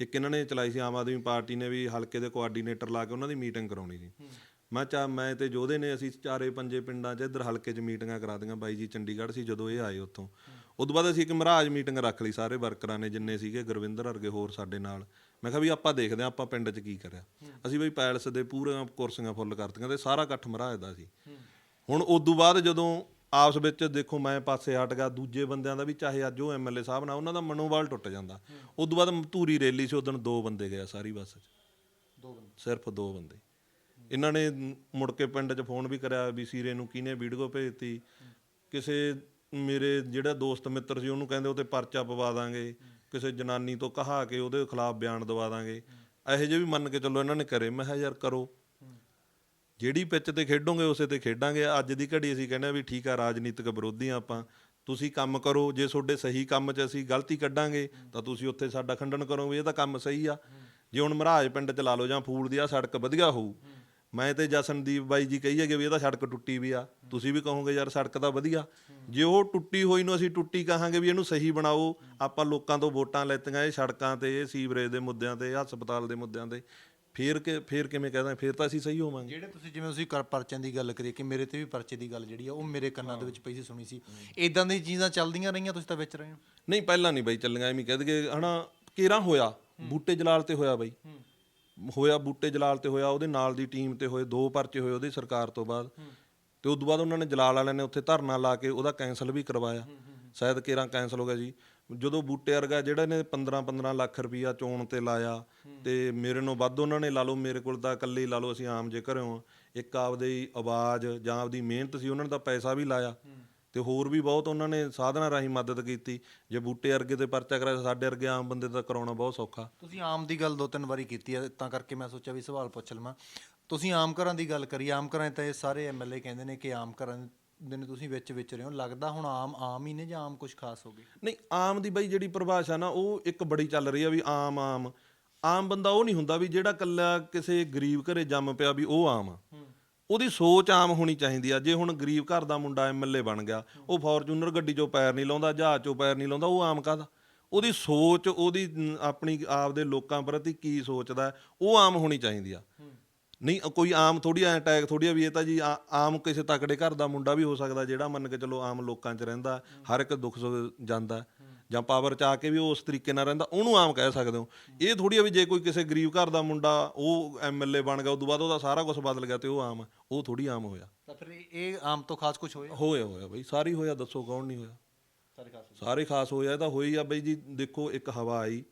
ਇੱਕ ਇਹਨਾਂ ਨੇ ਚਲਾਈ ਸੀ ਆਮ ਆਦਮੀ ਪਾਰਟੀ ਨੇ ਵੀ ਹਲਕੇ ਦੇ ਕੋਆਰਡੀਨੇਟਰ ਲਾ ਕੇ ਉਹਨਾਂ ਦੀ ਮੀਟਿੰਗ ਕਰਾਉਣੀ ਸੀ। ਮੈਂ ਚਾ ਮੈਂ ਤੇ ਜੋਧੇ ਨੇ ਅਸੀਂ ਚਾਰੇ ਪੰਜੇ ਪਿੰਡਾਂ 'ਚ ਇੱਧਰ ਹਲਕੇ 'ਚ ਮੀਟਿੰਗਾਂ ਕਰਾ ਦੀਆਂ ਬਾਈ ਜੀ ਚੰਡੀਗੜ੍ਹ ਸੀ ਜਦੋਂ ਇਹ ਆਏ ਉੱਥੋਂ। ਉਦੋਂ ਬਾਅਦ ਅਸੀਂ ਇੱਕ ਮਹਾਰਾਜ ਮੀਟਿੰਗ ਰੱਖ ਲਈ ਸਾਰੇ ਵਰਕਰਾਂ ਨੇ ਜਿੰਨੇ ਸੀਗੇ ਗੁਰਵਿੰਦਰ ਵਰਗੇ ਹੋਰ ਸਾਡੇ ਨਾਲ। ਮੈਂ ਕਿਹਾ ਵੀ ਆਪਾਂ ਦੇਖਦੇ ਹਾਂ ਆਪਾਂ ਪਿੰਡ 'ਚ ਕੀ ਕਰਿਆ। ਅਸੀਂ ਬਈ ਪੈਲਸ ਦੇ ਪੂਰੇ ਕੁਰਸੀਆਂ ਫੁੱਲ ਕਰਤੀਆਂ ਤੇ ਸਾਰਾ ਇਕੱਠ ਮਹਾਰਾਜ ਦਾ ਸੀ। ਹੁਣ ਉਦੋਂ ਬਾਅਦ ਜਦੋਂ ਆਪਸ ਵਿੱਚ ਦੇਖੋ ਮੈਂ ਪਾਸੇ ਹਟ ਗਿਆ ਦੂਜੇ ਬੰਦਿਆਂ ਦਾ ਵੀ ਚਾਹੇ ਅੱਜ ਉਹ ਐਮਐਲਏ ਸਾਹਿਬ ਨਾਲ ਉਹਨਾਂ ਦਾ ਮਨੋਬਲ ਟੁੱਟ ਜਾਂਦਾ। ਉਦੋਂ ਬਾਅਦ ਧੂਰੀ ਰੈਲੀ ਸੀ ਉਦੋਂ ਦੋ ਬੰਦੇ ਗਏ ਸਾਰੀ ਬੱਸ 'ਚ। ਦੋ ਬੰਦੇ। ਸਿਰਫ ਦੋ ਬੰਦੇ। ਇਹਨਾਂ ਨੇ ਮੁੜ ਕੇ ਪਿੰਡ 'ਚ ਫੋਨ ਵੀ ਕਰਿਆ ਵੀ ਸੀਰੇ ਨੂੰ ਕਿਹਨੇ ਵੀਡੀਓ ਭੇਜਤੀ? ਕਿਸੇ ਮੇਰੇ ਜਿਹੜਾ ਦੋਸਤ ਮਿੱਤਰ ਸੀ ਉਹਨੂੰ ਕਹਿੰਦੇ ਉਹ ਤੇ ਪਰਚਾ ਪਵਾ ਦਾਂਗੇ। ਕਿਸੇ ਜਨਾਨੀ ਤੋਂ ਕਹਾ ਕੇ ਉਹਦੇ ਖਿਲਾਫ ਬਿਆਨ ਦਵਾ ਦਾਂਗੇ। ਇਹੋ ਜਿਹੇ ਵੀ ਮੰਨ ਕੇ ਚੱਲੋ ਇਹਨਾਂ ਨੇ ਕਰੇ। ਮੈਂ ਕਿਹਾ, ਯਾਰ ਕਰੋ। ਜਿਹੜੀ ਪਿੱਚ ਤੇ ਖੇਡੋਗੇ, ਉਸੇ ਤੇ ਖੇਡਾਂਗੇ। ਅੱਜ ਦੀ ਘੜੀ ਅਸੀਂ ਕਹਿੰਦੇ ਆ ਵੀ ਠੀਕ ਆ, ਰਾਜਨੀਤਿਕ ਵਿਰੋਧੀ ਆ ਆਪਾਂ। ਤੁਸੀਂ ਕੰਮ ਕਰੋ। ਜੇ ਤੁਹਾਡੇ ਸਹੀ ਕੰਮ 'ਚ ਅਸੀਂ ਗਲਤੀ ਕੱਢਾਂਗੇ, ਤਾਂ ਤੁਸੀਂ ਉੱਥੇ ਸਾਡਾ ਖੰਡਨ ਕਰੋਗੇ। ਵੀ ਇਹ ਤਾਂ ਕੰਮ ਸਹੀ ਆ। ਜੇ ਹੁਣ ਮਹਾਰਾਜ ਪਿੰਡ 'ਚ ਲਾ ਲਓ ਜਾਂ ਫੂਲ ਦੀ ਆ ਸੜਕ ਵਧੀਆ ਹੋਊ ਮੈਂ ਤੇ ਜਸਨਦੀਪ ਬਾਈ ਜੀ ਕਹੀ ਹੈਗੇ ਵੀ ਇਹ ਤਾਂ ਸੜਕ ਟੁੱਟੀ ਵੀ ਆ। ਤੁਸੀਂ ਵੀ ਕਹੋਗੇ ਯਾਰ ਸੜਕ ਤਾਂ ਵਧੀਆ। ਜੇ ਉਹ ਟੁੱਟੀ ਹੋਈ ਨੂੰ ਅਸੀਂ ਟੁੱਟੀ ਕਹਾਂਗੇ ਵੀ ਇਹਨੂੰ ਸਹੀ ਬਣਾਓ ਆਪਾਂ ਲੋਕਾਂ ਤੋਂ ਵੋਟਾਂ ਲੈਤੀਆਂ ਇਹ ਸੜਕਾਂ ਤੇ ਇਹ ਸੀਵਰੇਜ ਦੇ ਮੁੱਦਿਆਂ ਤੇ ਹਸਪਤਾਲ ਦੇ ਮੁੱਦਿਆਂ ਤੇ। ਫੇਰ ਕਿ ਫੇਰ ਕਿਵੇਂ ਕਹਦਾ ਫੇਰ ਤਾਂ ਅਸੀਂ ਸਹੀ ਹੋਵਾਂਗੇ। ਜਿਹੜੇ ਤੁਸੀਂ ਜਿਵੇਂ ਤੁਸੀਂ ਕਰ ਪਰਚਿਆਂ ਦੀ ਗੱਲ ਕਰੀ ਕਿ ਮੇਰੇ ਤੇ ਵੀ ਪਰਚੇ ਦੀ ਗੱਲ ਜਿਹੜੀ ਆ ਉਹ ਮੇਰੇ ਕੰਨਾਂ ਦੇ ਵਿੱਚ ਪਈ ਸੀ ਸੁਣੀ ਸੀ। ਇਦਾਂ ਦੀ ਚੀਜ਼ਾਂ ਚੱਲਦੀਆਂ ਰਹੀਆਂ ਤੁਸੀਂ ਤਾਂ ਵਿੱਚ ਰਹੇ ਹੋ। ਨਹੀਂ ਪਹਿਲਾਂ ਨਹੀਂ ਬਾਈ ਚੱਲੀਆਂ ਐਵੇਂ ਕਹਿ ਦਗੇ ਹਨਾ ਕੇਰਾ ਹੋਇਆ। ਬੂਟੇ ਜਲਾਲ ਤੇ ਹੋਇਆ ਬਾਈ। ਹੋਇਆ ਬੂਟੇ ਜਲਾਲ ਤੇ ਹੋਇਆ ਉਹਦੇ ਨਾਲ ਦੀ ਟੀਮ ਤੇ ਹੋਏ ਦੋ ਪਰਚੇ ਹੋਏ ਉਹਦੀ ਸਰਕਾਰ ਤੋਂ ਬਾਅਦ। ਤੇ ਉਦੋਂ ਬਾਅਦ ਉਹਨਾਂ ਨੇ ਜਲਾਲ ਵਾਲਿਆਂ ਨੇ ਉੱਥੇ ਧਰਨਾ ਲਾ ਕੇ ਉਹਦਾ ਕੈਨਸਲ ਵੀ ਕਰਵਾਇਆ। ਸ਼ਾਇਦ ਕੇਰਾ ਕੈਨਸਲ ਹੋ ਗਿਆ ਜੀ। ਜਦੋਂ ਬੂਟੇ ਵਰਗਾ ਜਿਹੜਾ ਨੇ 15 15 ਲੱਖ ਰੁਪਈਆ ਚੋਣ ਤੇ ਲਾਇਆ ਤੇ ਮੇਰੇ ਨੂੰ ਵੱਧ ਉਹਨਾਂ ਨੇ ਲਾ ਲਓ ਮੇਰੇ ਕੋਲ ਤਾਂ ਇਕੱਲੇ ਹੀ ਲਾ ਲਓ ਅਸੀਂ ਆਮ ਜੇ ਘਰੋਂ। ਇੱਕ ਆਪਦੇ ਹੀ ਆਵਾਜ਼ ਜਾਂ ਆਪਦੀ ਮਿਹਨਤ ਸੀ ਉਹਨਾਂ ਨੇ ਤਾਂ ਪੈਸਾ ਵੀ ਲਾਇਆ। ਤੇ ਹੋਰ ਵੀ ਬਹੁਤ ਉਹਨਾਂ ਨੇ ਸਾਧਨਾ ਰਾਹੀਂ ਮਦਦ ਕੀਤੀ। ਜੇ ਬੂਟੇ ਵਰਗੇ ਤੇ ਪਰਚਾ ਕਰਾਇਆ ਸਾਡੇ ਵਰਗੇ ਆਮ ਬੰਦੇ ਦਾ ਕਰਾਉਣਾ ਬਹੁਤ ਸੌਖਾ। ਤੁਸੀਂ ਆਮ ਦੀ ਗੱਲ ਦੋ ਤਿੰਨ ਵਾਰੀ ਕੀਤੀ ਹੈ ਤਾਂ ਕਰਕੇ ਮੈਂ ਸੋਚਿਆ ਵੀ ਸਵਾਲ ਪੁੱਛ ਲਵਾਂ। ਤੁਸੀਂ ਆਮ ਘਰਾਂ ਦੀ ਗੱਲ ਕਰੀ ਆਮ ਘਰਾਂ ਤਾਂ ਇਹ ਸਾਰੇ ਐਮਐਲਏ ਕਹਿੰਦੇ ਨੇ ਕਿ ਆਮ ਘਰਾਂ ਦੇ ਨੇ ਤੁਸੀਂ ਵਿੱਚ ਵਿੱਚ ਰਹੇ ਹੋ। ਲੱਗਦਾ ਹੁਣ ਆਮ ਆਮ ਹੀ ਨੇ ਜਾਂ ਆਮ ਕੁਝ ਖਾਸ ਹੋ ਗਏ? ਨਹੀਂ ਆਮ ਦੀ ਬਈ ਜਿਹੜੀ ਪਰਿਭਾਸ਼ਾ ਨਾ ਉਹ ਇੱਕ ਬੜੀ ਚੱਲ ਰਹੀ ਆ ਵੀ ਆਮ ਆਮ। ਆਮ ਬੰਦਾ ਉਹ ਨਹੀਂ ਹੁੰਦਾ ਵੀ ਜਿਹੜਾ ਕੱਲਾ ਕਿਸੇ ਗਰੀਬ ਘਰੇ ਜੰਮ ਪਿਆ ਵੀ ਉਹ ਆਮ ਆ। ਉਹਦੀ ਸੋਚ ਆਮ ਹੋਣੀ ਚਾਹੀਦੀ ਆ। ਜੇ ਹੁਣ ਗਰੀਬ ਘਰ ਦਾ ਮੁੰਡਾ ਐਮਐਲਏ ਬਣ ਗਿਆ ਉਹ ਫੋਰਚੂਨਰ ਗੱਡੀ 'ਚੋਂ ਪੈਰ ਨਹੀਂ ਲਾਉਂਦਾ ਜਹਾਜ਼ 'ਚੋਂ ਪੈਰ ਨਹੀਂ ਲਾਉਂਦਾ ਉਹ ਆਮ ਕਾਹਦਾ? ਉਹਦੀ ਸੋਚ ਉਹਦੀ ਆਪਣੀ ਆਪਦੇ ਲੋਕਾਂ ਪ੍ਰਤੀ ਕੀ ਸੋਚਦਾ ਉਹ ਆਮ ਹੋਣੀ ਚਾਹੀਦੀ ਆ। ਨਹੀਂ ਕੋਈ ਆਮ ਥੋੜੀ ਐ ਟੈਗ ਥੋੜੀ ਆ ਵੀ ਇਹ ਤਾਂ ਜੀ ਆ- ਆਮ ਕਿਸੇ ਤਕੜੇ ਘਰ ਦਾ ਮੁੰਡਾ ਵੀ ਹੋ ਸਕਦਾ ਜਿਹੜਾ ਮੰਨ ਕੇ ਚਲੋ ਆਮ ਲੋਕਾਂ 'ਚ ਰਹਿੰਦਾ ਹਰ ਇੱਕ ਦੁੱਖ ਸੁੱਖ ਜਾਂਦਾ। ਜਾਂ ਪਾਵਰ 'ਚ ਆ ਕੇ ਵੀ ਉਹ ਉਸ ਤਰੀਕੇ ਨਾਲ ਰਹਿੰਦਾ ਉਹਨੂੰ ਆਮ ਕਹਿ ਸਕਦੇ ਹੋ। ਇਹ ਥੋੜੀ ਆ ਵੀ ਜੇ ਕੋਈ ਕਿਸੇ ਗਰੀਬ ਘਰ ਦਾ ਮੁੰਡਾ ਉਹ ਐਮਐਲਏ ਬਣ ਗਿਆ ਉਦੋਂ ਬਾਅਦ ਉਹਦਾ ਸਾਰਾ ਕੁਝ ਬਦਲ ਗਿਆ ਤੇ ਉਹ ਆਮ। ਉਹ ਥੋੜੀ ਆਮ ਹੋਇਆ। ਤਾਂ ਫਿਰ ਇਹ- ਇਹ ਆਮ ਤੋਂ ਖਾਸ ਕੁਝ ਹੋਇਆ? ਹੋਇਆ ਹੋਇਆ ਬਈ ਸਾਰੀ ਹੋਇਆ ਦੱਸੋ ਕੌਣ ਨਹੀਂ ਹੋਇਆ। ਸਾਰੇ ਖਾਸ ਸਾਰੇ ਖਾਸ ਹੋਇਆ ਇਹ ਤਾਂ ਹੋਈ ਆ ਬਈ ਜੀ ਦੇਖੋ ਇੱਕ ਹਵਾ ਆਈ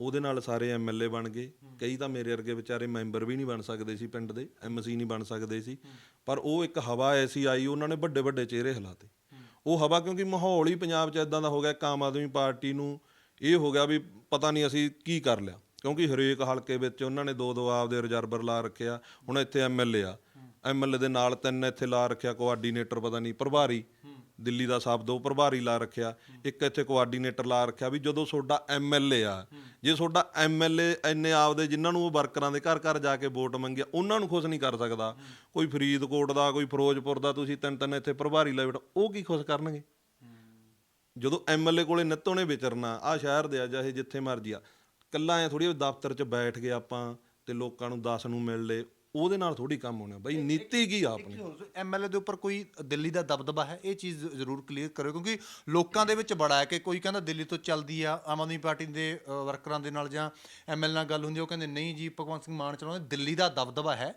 ਉਹਦੇ ਨਾਲ ਸਾਰੇ ਐਮਐਲਏ ਬਣ ਗਏ। ਕਈ ਤਾਂ ਮੇਰੇ ਵਰਗੇ ਵਿਚਾਰੇ ਮੈਂਬਰ ਵੀ ਨਹੀਂ ਬਣ ਸਕਦੇ ਸੀ ਪਿੰਡ ਦੇ ਐਮਸੀ ਨਹੀਂ ਬਣ ਸਕਦੇ ਸੀ। ਪਰ ਉਹ ਇੱਕ ਹਵਾ ਐਸੀ ਆਈ ਉਹਨਾਂ ਨੇ ਵੱਡੇ ਵੱਡੇ ਚਿਹਰੇ ਹਿਲਾਤੇ। ਉਹ ਹਵਾ ਕਿਉਂਕਿ ਮਾਹੌਲ ਹੀ ਪੰਜਾਬ 'ਚ ਇਦਾਂ ਦਾ ਹੋ ਗਿਆ, ਇੱਕ ਆਮ ਆਦਮੀ ਪਾਰਟੀ ਨੂੰ ਇਹ ਹੋ ਗਿਆ ਵੀ ਪਤਾ ਨਹੀਂ ਅਸੀਂ ਕੀ ਕਰ ਲਿਆ। ਕਿਉਂਕਿ ਹਰੇਕ ਹਲਕੇ ਵਿੱਚ ਉਹਨਾਂ ਨੇ ਦੋ ਦੋ ਆਪਦੇ ਰਿਜ਼ਰਵਰ ਲਾ ਰੱਖਿਆ ਹੁਣ ਇੱਥੇ ਐਮਐਲਏ ਆ। ਐਮਐਲਏ ਦੇ ਨਾਲ ਤਿੰਨ ਇੱਥੇ ਲਾ ਰੱਖਿਆ, ਕੋਆਰਡੀਨੇਟਰ ਪਤਾ ਨਹੀਂ, ਪ੍ਰਭਾਰੀ। ਦਿੱਲੀ ਦਾ ਸਭ ਦੋ ਪ੍ਰਭਾਰੀ ਲਾ ਰੱਖਿਆ, ਇੱਕ ਇੱਥੇ ਕੋਆਰਡੀਨੇਟਰ ਲਾ ਰੱਖਿਆ ਵੀ ਜਦੋਂ ਤੁਹਾਡਾ ਐਮਐਲਏ ਆ, ਜੇ ਤੁਹਾਡਾ ਐਮਐਲਏ ਇੰਨੇ ਆਪਦੇ ਜਿਨ੍ਹਾਂ ਨੂੰ ਉਹ ਵਰਕਰਾਂ ਦੇ ਘਰ ਘਰ ਜਾ ਕੇ ਵੋਟ ਮੰਗਿਆ, ਉਹਨਾਂ ਨੂੰ ਖੁਸ਼ ਨਹੀਂ ਕਰ ਸਕਦਾ। ਕੋਈ ਫਰੀਦਕੋਟ ਦਾ, ਕੋਈ ਫਿਰੋਜ਼ਪੁਰ ਦਾ, ਤੁਸੀਂ ਤਿੰਨ ਤਿੰਨ ਇੱਥੇ ਪ੍ਰਭਾਰੀ ਲਾਏ ਬੈਠੋ, ਉਹ ਕੀ ਖੁਸ਼ ਕਰਨਗੇ? ਜਦੋਂ ਐਮਐਲਏ ਕੋਲੇ ਨਿੱਤੋਂ ਨੇ ਵਿਚਰਨਾ ਆ ਸ਼ਹਿਰ ਦੇ ਆ, ਚਾਹੇ ਜਿੱਥੇ ਮਰਜ਼ੀ ਆ ਕੱਲਾ ਐ ਥੋੜੀ ਦਫ਼ਤਰ 'ਚ ਬੈਠ ਕੇ ਆਪਾਂ ਤੇ ਲੋਕਾਂ ਨੂੰ 10 ਨੂੰ ਮਿਲ ਲਏ ਉਹਦੇ ਨਾਲ ਥੋੜੀ ਕੰਮ ਹੋਣਾ ਬਈ ਨੀਤੀ ਕੀ ਆ ਆਪਣੀ? ਐਮਐਲਏ ਦੇ ਉੱਪਰ ਕੋਈ ਦਿੱਲੀ ਦਾ ਦਬਦਬਾ ਹੈ? ਇਹ ਚੀਜ਼ ਜ਼ਰੂਰ ਕਲੀਅਰ ਕਰਿਓ ਕਿਉਂਕਿ ਲੋਕਾਂ ਦੇ ਵਿੱਚ ਬੜਾ ਹੈ ਕਿ ਕੋਈ ਕਹਿੰਦਾ ਦਿੱਲੀ ਤੋਂ ਚੱਲਦੀ ਆ ਆਮ ਆਦਮੀ ਪਾਰਟੀ ਦੇ ਵਰਕਰਾਂ ਦੇ ਨਾਲ ਜਾਂ ਐਮਐਲ ਨਾਲ ਗੱਲ ਹੁੰਦੀ ਉਹ ਕਹਿੰਦੇ ਨਹੀਂ ਜੀ ਭਗਵੰਤ ਸਿੰਘ ਮਾਨ ਚਲਾਉਂਦੇ ਦਿੱਲੀ ਦਾ ਦਬਦਬਾ ਹੈ?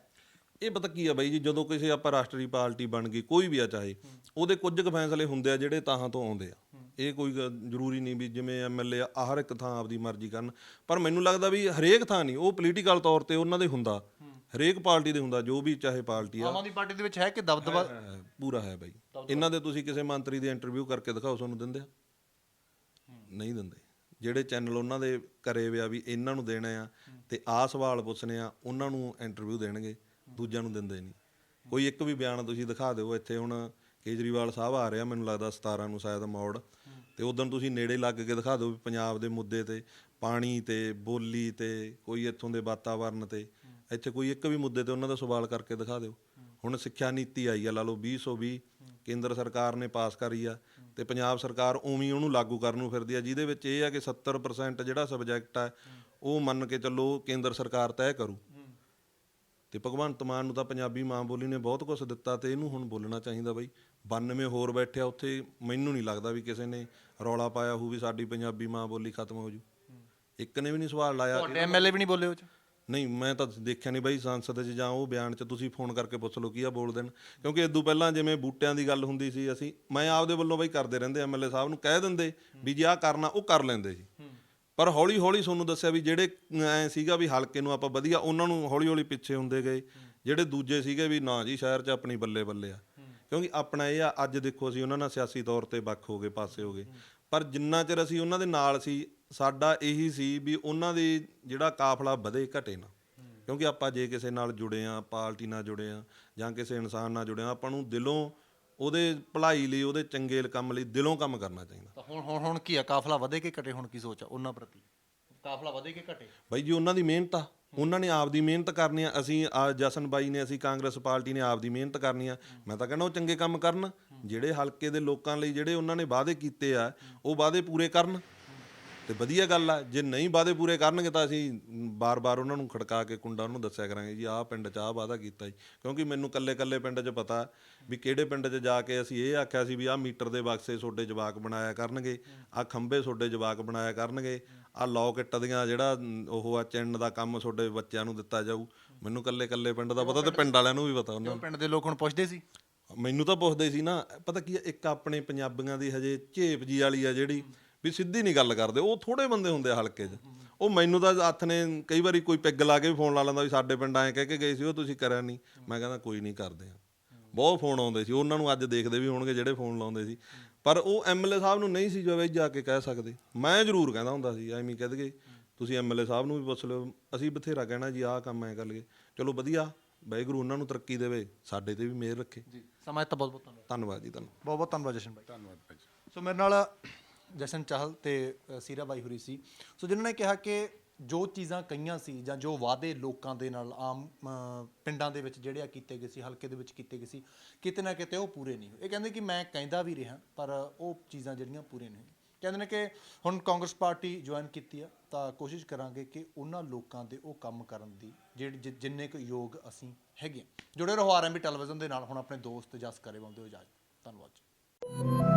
ਇਹ ਪਤਾ ਕੀ ਆ ਬਾਈ ਜੀ ਜਦੋਂ ਕਿਸੇ ਆਪਾਂ ਰਾਸ਼ਟਰੀ ਪਾਰਟੀ ਬਣ ਗਈ ਕੋਈ ਵੀ ਆ ਚਾਹੇ ਉਹਦੇ ਕੁਝ ਕੁ ਫੈਸਲੇ ਹੁੰਦੇ ਆ ਜਿਹੜੇ ਤਾਹਾਂ ਤੋਂ ਆਉਂਦੇ ਆ। ਇਹ ਕੋਈ ਜ਼ਰੂਰੀ ਨਹੀਂ ਵੀ ਜਿਵੇਂ ਐਮਐਲਏ ਆ ਹਰ ਇੱਕ ਥਾਂ ਆਪਦੀ ਮਰਜ਼ੀ ਕਰਨ ਪਰ ਮੈਨੂੰ ਲੱਗਦਾ ਵੀ ਹਰੇਕ ਥਾਂ ਨਹੀਂ ਉਹ ਪੋਲੀਟੀਕਲ ਤੌਰ ਤੇ ਉਹਨਾਂ ਦੇ ਹੁੰਦਾ। ਹਰੇਕ ਪਾਰਟੀ ਦੇ ਹੁੰਦਾ ਜੋ ਵੀ ਚਾਹੇ ਪਾਰਟੀ ਆ। ਆਮ ਆਦਮੀ ਪਾਰਟੀ ਦੇ ਵਿੱਚ ਹੈ ਕਿ ਦਬਦਬਾ? ਹੈ, ਪੂਰਾ ਹੈ ਬਾਈ। ਇਹਨਾਂ ਦੇ ਤੁਸੀਂ ਕਿਸੇ ਮੰਤਰੀ ਦੀ ਇੰਟਰਵਿਊ ਕਰਕੇ ਦਿਖਾਓ ਤੁਹਾਨੂੰ ਦਿੰਦੇ ਆ? ਨਹੀਂ ਦਿੰਦੇ। ਜਿਹੜੇ ਚੈਨਲ ਉਹਨਾਂ ਦੇ ਕਰੇ ਵਿਆ ਵੀ ਇਹਨਾਂ ਨੂੰ ਦੇਣਾ ਆ ਤੇ ਆਹ ਸਵਾਲ ਪੁੱਛਣੇ ਆ ਉਹਨਾਂ ਨੂੰ ਇੰਟਰਵਿਊ ਦੇਣਗੇ ਦੂਜਿਆਂ ਨੂੰ ਦਿੰਦੇ ਨਹੀਂ। ਕੋਈ ਇੱਕ ਵੀ ਬਿਆਨ ਤੁਸੀਂ ਦਿਖਾ ਦਿਓ ਇੱਥੇ ਹੁਣ ਕੇਜਰੀਵਾਲ ਸਾਹਿਬ ਆ ਰਿਹਾ ਮੈਨੂੰ ਲੱਗਦਾ 17 ਨੂੰ ਸ਼ਾਇਦ ਮੌੜ। ਤੇ ਉਦੋਂ ਤੁਸੀਂ ਨੇੜੇ ਲੱਗ ਕੇ ਦਿਖਾ ਦਿਓ ਵੀ ਪੰਜਾਬ ਦੇ ਮੁੱਦੇ ਤੇ ਪਾਣੀ ਤੇ ਬੋਲੀ ਤੇ ਕੋਈ ਇੱਥੋਂ ਦੇ ਵਾਤਾਵਰਨ ਤੇ। ਇੱਥੇ ਕੋਈ ਇੱਕ ਵੀ ਮੁੱਦੇ ਤੇ ਉਹਨਾਂ ਦਾ ਸਵਾਲ ਕਰਕੇ ਦਿਖਾ ਦਿਓ। ਹੁਣ ਸਿੱਖਿਆ ਨੀਤੀ ਆਈ ਆ, ਲਾ ਲਓ 2020 ਕੇਂਦਰ ਸਰਕਾਰ ਨੇ ਪਾਸ ਕਰੀ ਆ ਤੇ ਪੰਜਾਬ ਸਰਕਾਰ ਉਵੇਂ ਉਹਨੂੰ ਲਾਗੂ ਕਰਨ ਨੂੰ ਫਿਰਦੀ ਆ, ਜਿਹਦੇ ਵਿੱਚ ਇਹ ਆ ਕਿ 70% ਜਿਹੜਾ ਸਬਜੈਕਟ ਆ, ਉਹ ਮੰਨ ਕੇ ਚੱਲੋ ਕੇਂਦਰ ਸਰਕਾਰ ਤੈਅ ਕਰੂ। ਤੇ ਭਗਵੰਤ ਮਾਨ ਨੂੰ ਤਾਂ ਪੰਜਾਬੀ ਮਾਂ ਬੋਲੀ ਨੇ ਬਹੁਤ ਕੁਝ ਦਿੱਤਾ ਤੇ ਇਹਨੂੰ ਹੁਣ ਬੋਲਣਾ ਚਾਹੀਦਾ ਬਈ। 92 ਹੋਰ ਬੈਠਿਆ ਉੱਥੇ, ਮੈਨੂੰ ਨਹੀਂ ਲੱਗਦਾ ਵੀ ਕਿਸੇ ਨੇ ਰੌਲਾ ਪਾਇਆ ਹੋਊ ਵੀ ਸਾਡੀ ਪੰਜਾਬੀ ਮਾਂ ਬੋਲੀ ਖਤਮ ਹੋ ਜੂ। ਇੱਕ ਨੇ ਵੀ ਨਹੀਂ ਸਵਾਲ ਲਾਇਆ। ਤੁਹਾਡੇ ਐਮਐਲਏ ਵੀ ਨਹੀਂ ਬੋਲੇ ਉਹ ਚ? ਨਹੀਂ ਮੈਂ ਤਾਂ ਦੇਖਿਆ ਨਹੀਂ ਬਾਈ ਸੰਸਦ 'ਚ ਜਾਂ ਉਹ ਬਿਆਨ 'ਚ ਤੁਸੀਂ ਫੋਨ ਕਰਕੇ ਪੁੱਛ ਲਓ ਕੀ ਆ ਬੋਲ ਦੇਣ। ਕਿਉਂਕਿ ਇਦੋਂ ਪਹਿਲਾਂ ਜਿਵੇਂ ਬੂਟਿਆਂ ਦੀ ਗੱਲ ਹੁੰਦੀ ਸੀ ਅਸੀਂ ਮੈਂ ਆਪਦੇ ਵੱਲੋਂ ਬਾਈ ਕਰਦੇ ਰਹਿੰਦੇ ਐਮਐਲਏ ਸਾਹਿਬ ਨੂੰ ਕਹਿ ਦਿੰਦੇ ਵੀ ਜੇ ਆਹ ਕਰਨਾ ਉਹ ਕਰ ਲੈਂਦੇ ਸੀ। ਪਰ ਹੌਲੀ ਹੌਲੀ ਤੁਹਾਨੂੰ ਦੱਸਿਆ ਵੀ ਜਿਹੜੇ ਐ ਸੀਗਾ ਵੀ ਹਲਕੇ ਨੂੰ ਆਪਾਂ ਵਧੀਆ ਉਹਨਾਂ ਨੂੰ ਹੌਲੀ ਹੌਲੀ ਪਿੱਛੇ ਹੁੰਦੇ ਗਏ। ਜਿਹੜੇ ਦੂਜੇ ਸੀਗੇ ਵੀ ਨਾ ਜੀ ਸ਼ਹਿਰ 'ਚ ਆਪਣੀ ਬੱਲੇ ਬੱਲੇ ਆ। ਕਿਉਂਕਿ ਆਪਣਾ ਇਹ ਆ ਅੱਜ ਦੇਖੋ ਅਸੀਂ ਉਹਨਾਂ ਨਾਲ ਸਿਆਸੀ ਤੌਰ ਤੇ ਵੱਖ ਹੋ ਗਏ ਪਾਸੇ ਹੋ ਗਏ। ਪਰ ਜਿੰਨਾ ਚਿਰ ਅਸੀਂ ਉਹਨਾਂ ਦੇ ਨਾਲ ਸੀ ਸਾਡਾ ਇਹੀ ਸੀ ਵੀ ਉਹਨਾਂ ਦੀ ਜਿਹੜਾ ਕਾਫਲਾ ਵਧੇ ਘਟੇ ਨਾ। ਕਿਉਂਕਿ ਆਪਾਂ ਜੇ ਕਿਸੇ ਨਾਲ ਜੁੜੇ ਆ ਪਾਰਟੀ ਨਾਲ ਜੁੜੇ ਆ ਜਾਂ ਕਿਸੇ ਇਨਸਾਨ ਨਾਲ ਜੁੜੇ ਆ ਆਪਾਂ ਨੂੰ ਦਿਲੋਂ ਉਹਦੇ ਭਲਾਈ ਲਈ ਉਹਦੇ ਚੰਗੇ ਕੰਮ ਲਈ ਦਿਲੋਂ ਕੰਮ ਕਰਨਾ ਚਾਹੀਦਾ। ਤਾਂ ਹੁਣ ਹੁਣ ਹੁਣ ਕੀ ਆ? ਕਾਫਲਾ ਵਧੇ ਕਿ ਘਟੇ? ਹੁਣ ਕੀ ਸੋਚ ਆ ਉਹਨਾਂ ਪ੍ਰਤੀ? ਕਾਫਲਾ ਵਧੇ ਕਿ ਘਟੇ? ਬਾਈ ਜੀ ਉਹਨਾਂ ਦੀ ਮਿਹਨਤ ਆ। ਉਹਨਾਂ ਨੇ ਆਪ ਦੀ ਮਿਹਨਤ ਕਰਨੀ ਆ। ਅਸੀਂ ਆ ਜਸਨ ਬਾਈ ਨੇ ਅਸੀਂ ਕਾਂਗਰਸ ਪਾਰਟੀ ਨੇ ਆਪ ਦੀ ਮਿਹਨਤ ਕਰਨੀ ਆ। ਮੈਂ ਤਾਂ ਕਹਿੰਦਾ ਉਹ ਚੰਗੇ ਕੰਮ ਕਰਨ। ਜਿਹੜੇ ਹਲਕੇ ਦੇ ਲੋਕਾਂ ਲਈ ਜਿਹੜੇ ਉਹਨਾਂ ਨੇ ਵਾਅਦੇ ਕੀਤੇ ਆ ਉਹ ਵਾਅਦੇ ਪੂਰੇ ਕਰਨ। ਤੇ ਵਧੀਆ ਗੱਲ ਆ ਜੇ ਨਹੀਂ ਵਾਅਦੇ ਪੂਰੇ ਕਰਨਗੇ ਤਾਂ ਅਸੀਂ ਬਾਰ-ਬਾਰ ਉਹਨਾਂ ਨੂੰ ਖੜਕਾ ਕੇ ਕੁੰਡਾ ਉਹਨੂੰ ਦੱਸਿਆ ਕਰਾਂਗੇ ਜੀ ਆਹ ਪਿੰਡ 'ਚ ਆਹ ਵਾਅਦਾ ਕੀਤਾ ਜੀ। ਕਿਉਂਕਿ ਮੈਨੂੰ ਕੱਲੇ-ਕੱਲੇ ਪਿੰਡ 'ਚ ਪਤਾ ਵੀ ਕਿਹੜੇ ਪਿੰਡ 'ਚ ਜਾ ਕੇ ਅਸੀਂ ਇਹ ਆਖਿਆ ਸੀ ਵੀ ਆਹ ਮੀਟਰ ਦੇ ਬਕਸੇ ਤੁਹਾਡੇ ਜਵਾਕ ਬਣਾਇਆ ਕਰਨਗੇ ਆਹ ਖੰਭੇ ਤੁਹਾਡੇ ਜਵਾਕ ਬਣਾਇਆ ਕਰਨਗੇ ਆਹ ਲੌਕਟ ਦੀਆਂ ਜਿਹੜਾ ਉਹ ਆ ਚਿੰਨ ਦਾ ਕੰਮ ਤੁਹਾਡੇ ਬੱਚਿਆਂ ਨੂੰ ਦਿੱਤਾ ਜਾਊ। ਮੈਨੂੰ ਕੱਲੇ-ਕੱਲੇ ਪਿੰਡ ਦਾ ਪਤਾ ਤੇ ਪਿੰਡ ਵਾਲਿਆਂ ਨੂੰ ਵੀ ਪਤਾ ਉਹਨਾਂ ਉਹ ਪਿੰਡ ਦੇ ਲੋਕ ਹੁਣ ਪੁੱਛਦੇ ਸੀ? ਮੈਨੂੰ ਤਾਂ ਪੁੱਛਦੇ ਸੀ ਨਾ ਪਤਾ ਕੀ ਆ ਇੱਕ ਆਪਣੇ ਪੰਜਾਬੀਆਂ ਦੀ ਹਜੇ ਝੇਪ ਜੀ ਵਾਲੀ ਆ ਜਿਹੜੀ ਵੀ ਸਿੱਧੀ ਨਹੀਂ ਗੱਲ ਕਰਦੇ ਉਹ ਥੋੜੇ ਬੰਦੇ ਹੁੰਦੇ ਆ ਹਲਕੇ 'ਚ। ਉਹ ਮੈਨੂੰ ਤਾਂ ਹੱਥ ਨੇ ਕਈ ਵਾਰੀ ਕੋਈ ਪਿੱਗ ਲਾ ਕੇ ਵੀ ਫੋਨ ਲਾ ਲੈਂਦਾ ਵੀ ਸਾਡੇ ਪਿੰਡ ਐਂ ਕਹਿ ਕੇ ਗਏ ਸੀ ਉਹ ਤੁਸੀਂ ਕਰਿਆ ਨਹੀਂ। ਮੈਂ ਕਹਿੰਦਾ ਕੋਈ ਨਹੀਂ ਕਰਦੇ ਆ। ਬਹੁਤ ਫੋਨ ਆਉਂਦੇ ਸੀ ਉਹਨਾਂ ਨੂੰ ਅੱਜ ਦੇਖਦੇ ਵੀ ਹੋਣਗੇ ਜਿਹੜੇ ਫੋਨ ਲਾਉਂਦੇ ਸੀ। ਪਰ ਉਹ ਐਮਐਲਏ ਸਾਹਿਬ ਨੂੰ ਨਹੀਂ ਸੀ ਜੋ ਵੀ ਜਾ ਕੇ ਕਹਿ ਸਕਦੇ। ਮੈਂ ਜ਼ਰੂਰ ਕਹਿੰਦਾ ਹੁੰਦਾ ਸੀ ਐਵੇਂ ਕਹਿ ਦਗੇ ਤੁਸੀਂ ਐਮਐਲਏ ਸਾਹਿਬ ਨੂੰ ਵੀ ਪੁੱਛ ਲਿਓ ਅਸੀਂ ਬਥੇਰਾ ਕਹਿਣਾ ਜੀ ਆਹ ਕੰਮ ਐ ਕਰ ਲਈਏ। ਚਲੋ ਵਧੀਆ ਵਾਹਿਗੁਰੂ ਉਹਨਾਂ ਨੂੰ ਤਰੱਕੀ ਦੇਵੇ ਸਾਡੇ ਤੇ ਵੀ ਮਿਹਰ ਰੱਖੇ। ਜੀ ਸਮਾਂ ਦਿੱਤਾ ਬਹੁਤ ਬਹੁਤ ਧੰਨਵਾਦ। ਧੰਨਵਾਦ ਜੀ ਤੁਹਾਨੂੰ ਬਹੁਤ ਬਹੁਤ ਧੰਨਵਾਦ ਜਸ਼ਨ ਭਾਈ। ਧੰਨਵਾਦ ਭਾਈ ਸੋ ਮੇਰੇ ਨਾਲ ਜਸ਼ਨ ਚਾਹਲ ਤੇ ਅ, ਸੀਰਾ ਬਾਈ ਹੋਰੀ ਸੀ। ਸੋ ਜਿਨ੍ਹਾਂ ਨੇ ਕਿਹਾ ਕਿ ਜੋ ਚੀਜ਼ਾਂ ਕਹੀਆਂ ਸੀ ਜਾਂ ਜੋ ਵਾਅਦੇ ਲੋਕਾਂ ਦੇ ਨਾਲ ਆਮ ਅ, ਪਿੰਡਾਂ ਦੇ ਵਿੱਚ ਜਿਹੜੇ ਆ ਕੀਤੇ ਗਏ ਸੀ ਹਲਕੇ ਦੇ ਵਿੱਚ ਕੀਤੇ ਗਏ ਸੀ ਕਿਤੇ ਨਾ ਕਿਤੇ ਉਹ ਪੂਰੇ ਨਹੀਂ ਹੋਏ। ਇਹ ਕਹਿੰਦੇ ਕਿ ਮੈਂ ਕਹਿੰਦਾ ਵੀ ਰਿਹਾ ਪਰ ਉਹ ਚੀਜ਼ਾਂ ਜਿਹੜੀਆਂ ਪੂਰੀਆਂ ਨਹੀਂ ਹੋਈਆਂ। ਕਹਿੰਦੇ ਨੇ ਕਿ ਹੁਣ ਕਾਂਗਰਸ ਪਾਰਟੀ ਜੁਆਇਨ ਕੀਤੀ ਆ ਤਾਂ ਕੋਸ਼ਿਸ਼ ਕਰਾਂਗੇ ਕਿ ਉਹਨਾਂ ਲੋਕਾਂ ਦੇ ਉਹ ਕੰਮ ਕਰਨ ਦੀ ਜਿਹੜੇ ਜਿ- ਜਿੰਨੇ ਕੁ ਯੋਗ ਅਸੀਂ ਹੈਗੇ ਹਾਂ। ਜੁੜੇ ਰਹੋ ਆਰਐਮਬੀ ਟੈਲੀਵਿਜ਼ਨ ਦੇ ਨਾਲ ਹੁਣ ਆਪਣੇ ਦੋਸਤ ਜਸ ਕਰੇ ਬੰਦੇ ਹੋ ਇਜਾਜ਼ਤ। ਧੰਨਵਾਦ ਜੀ।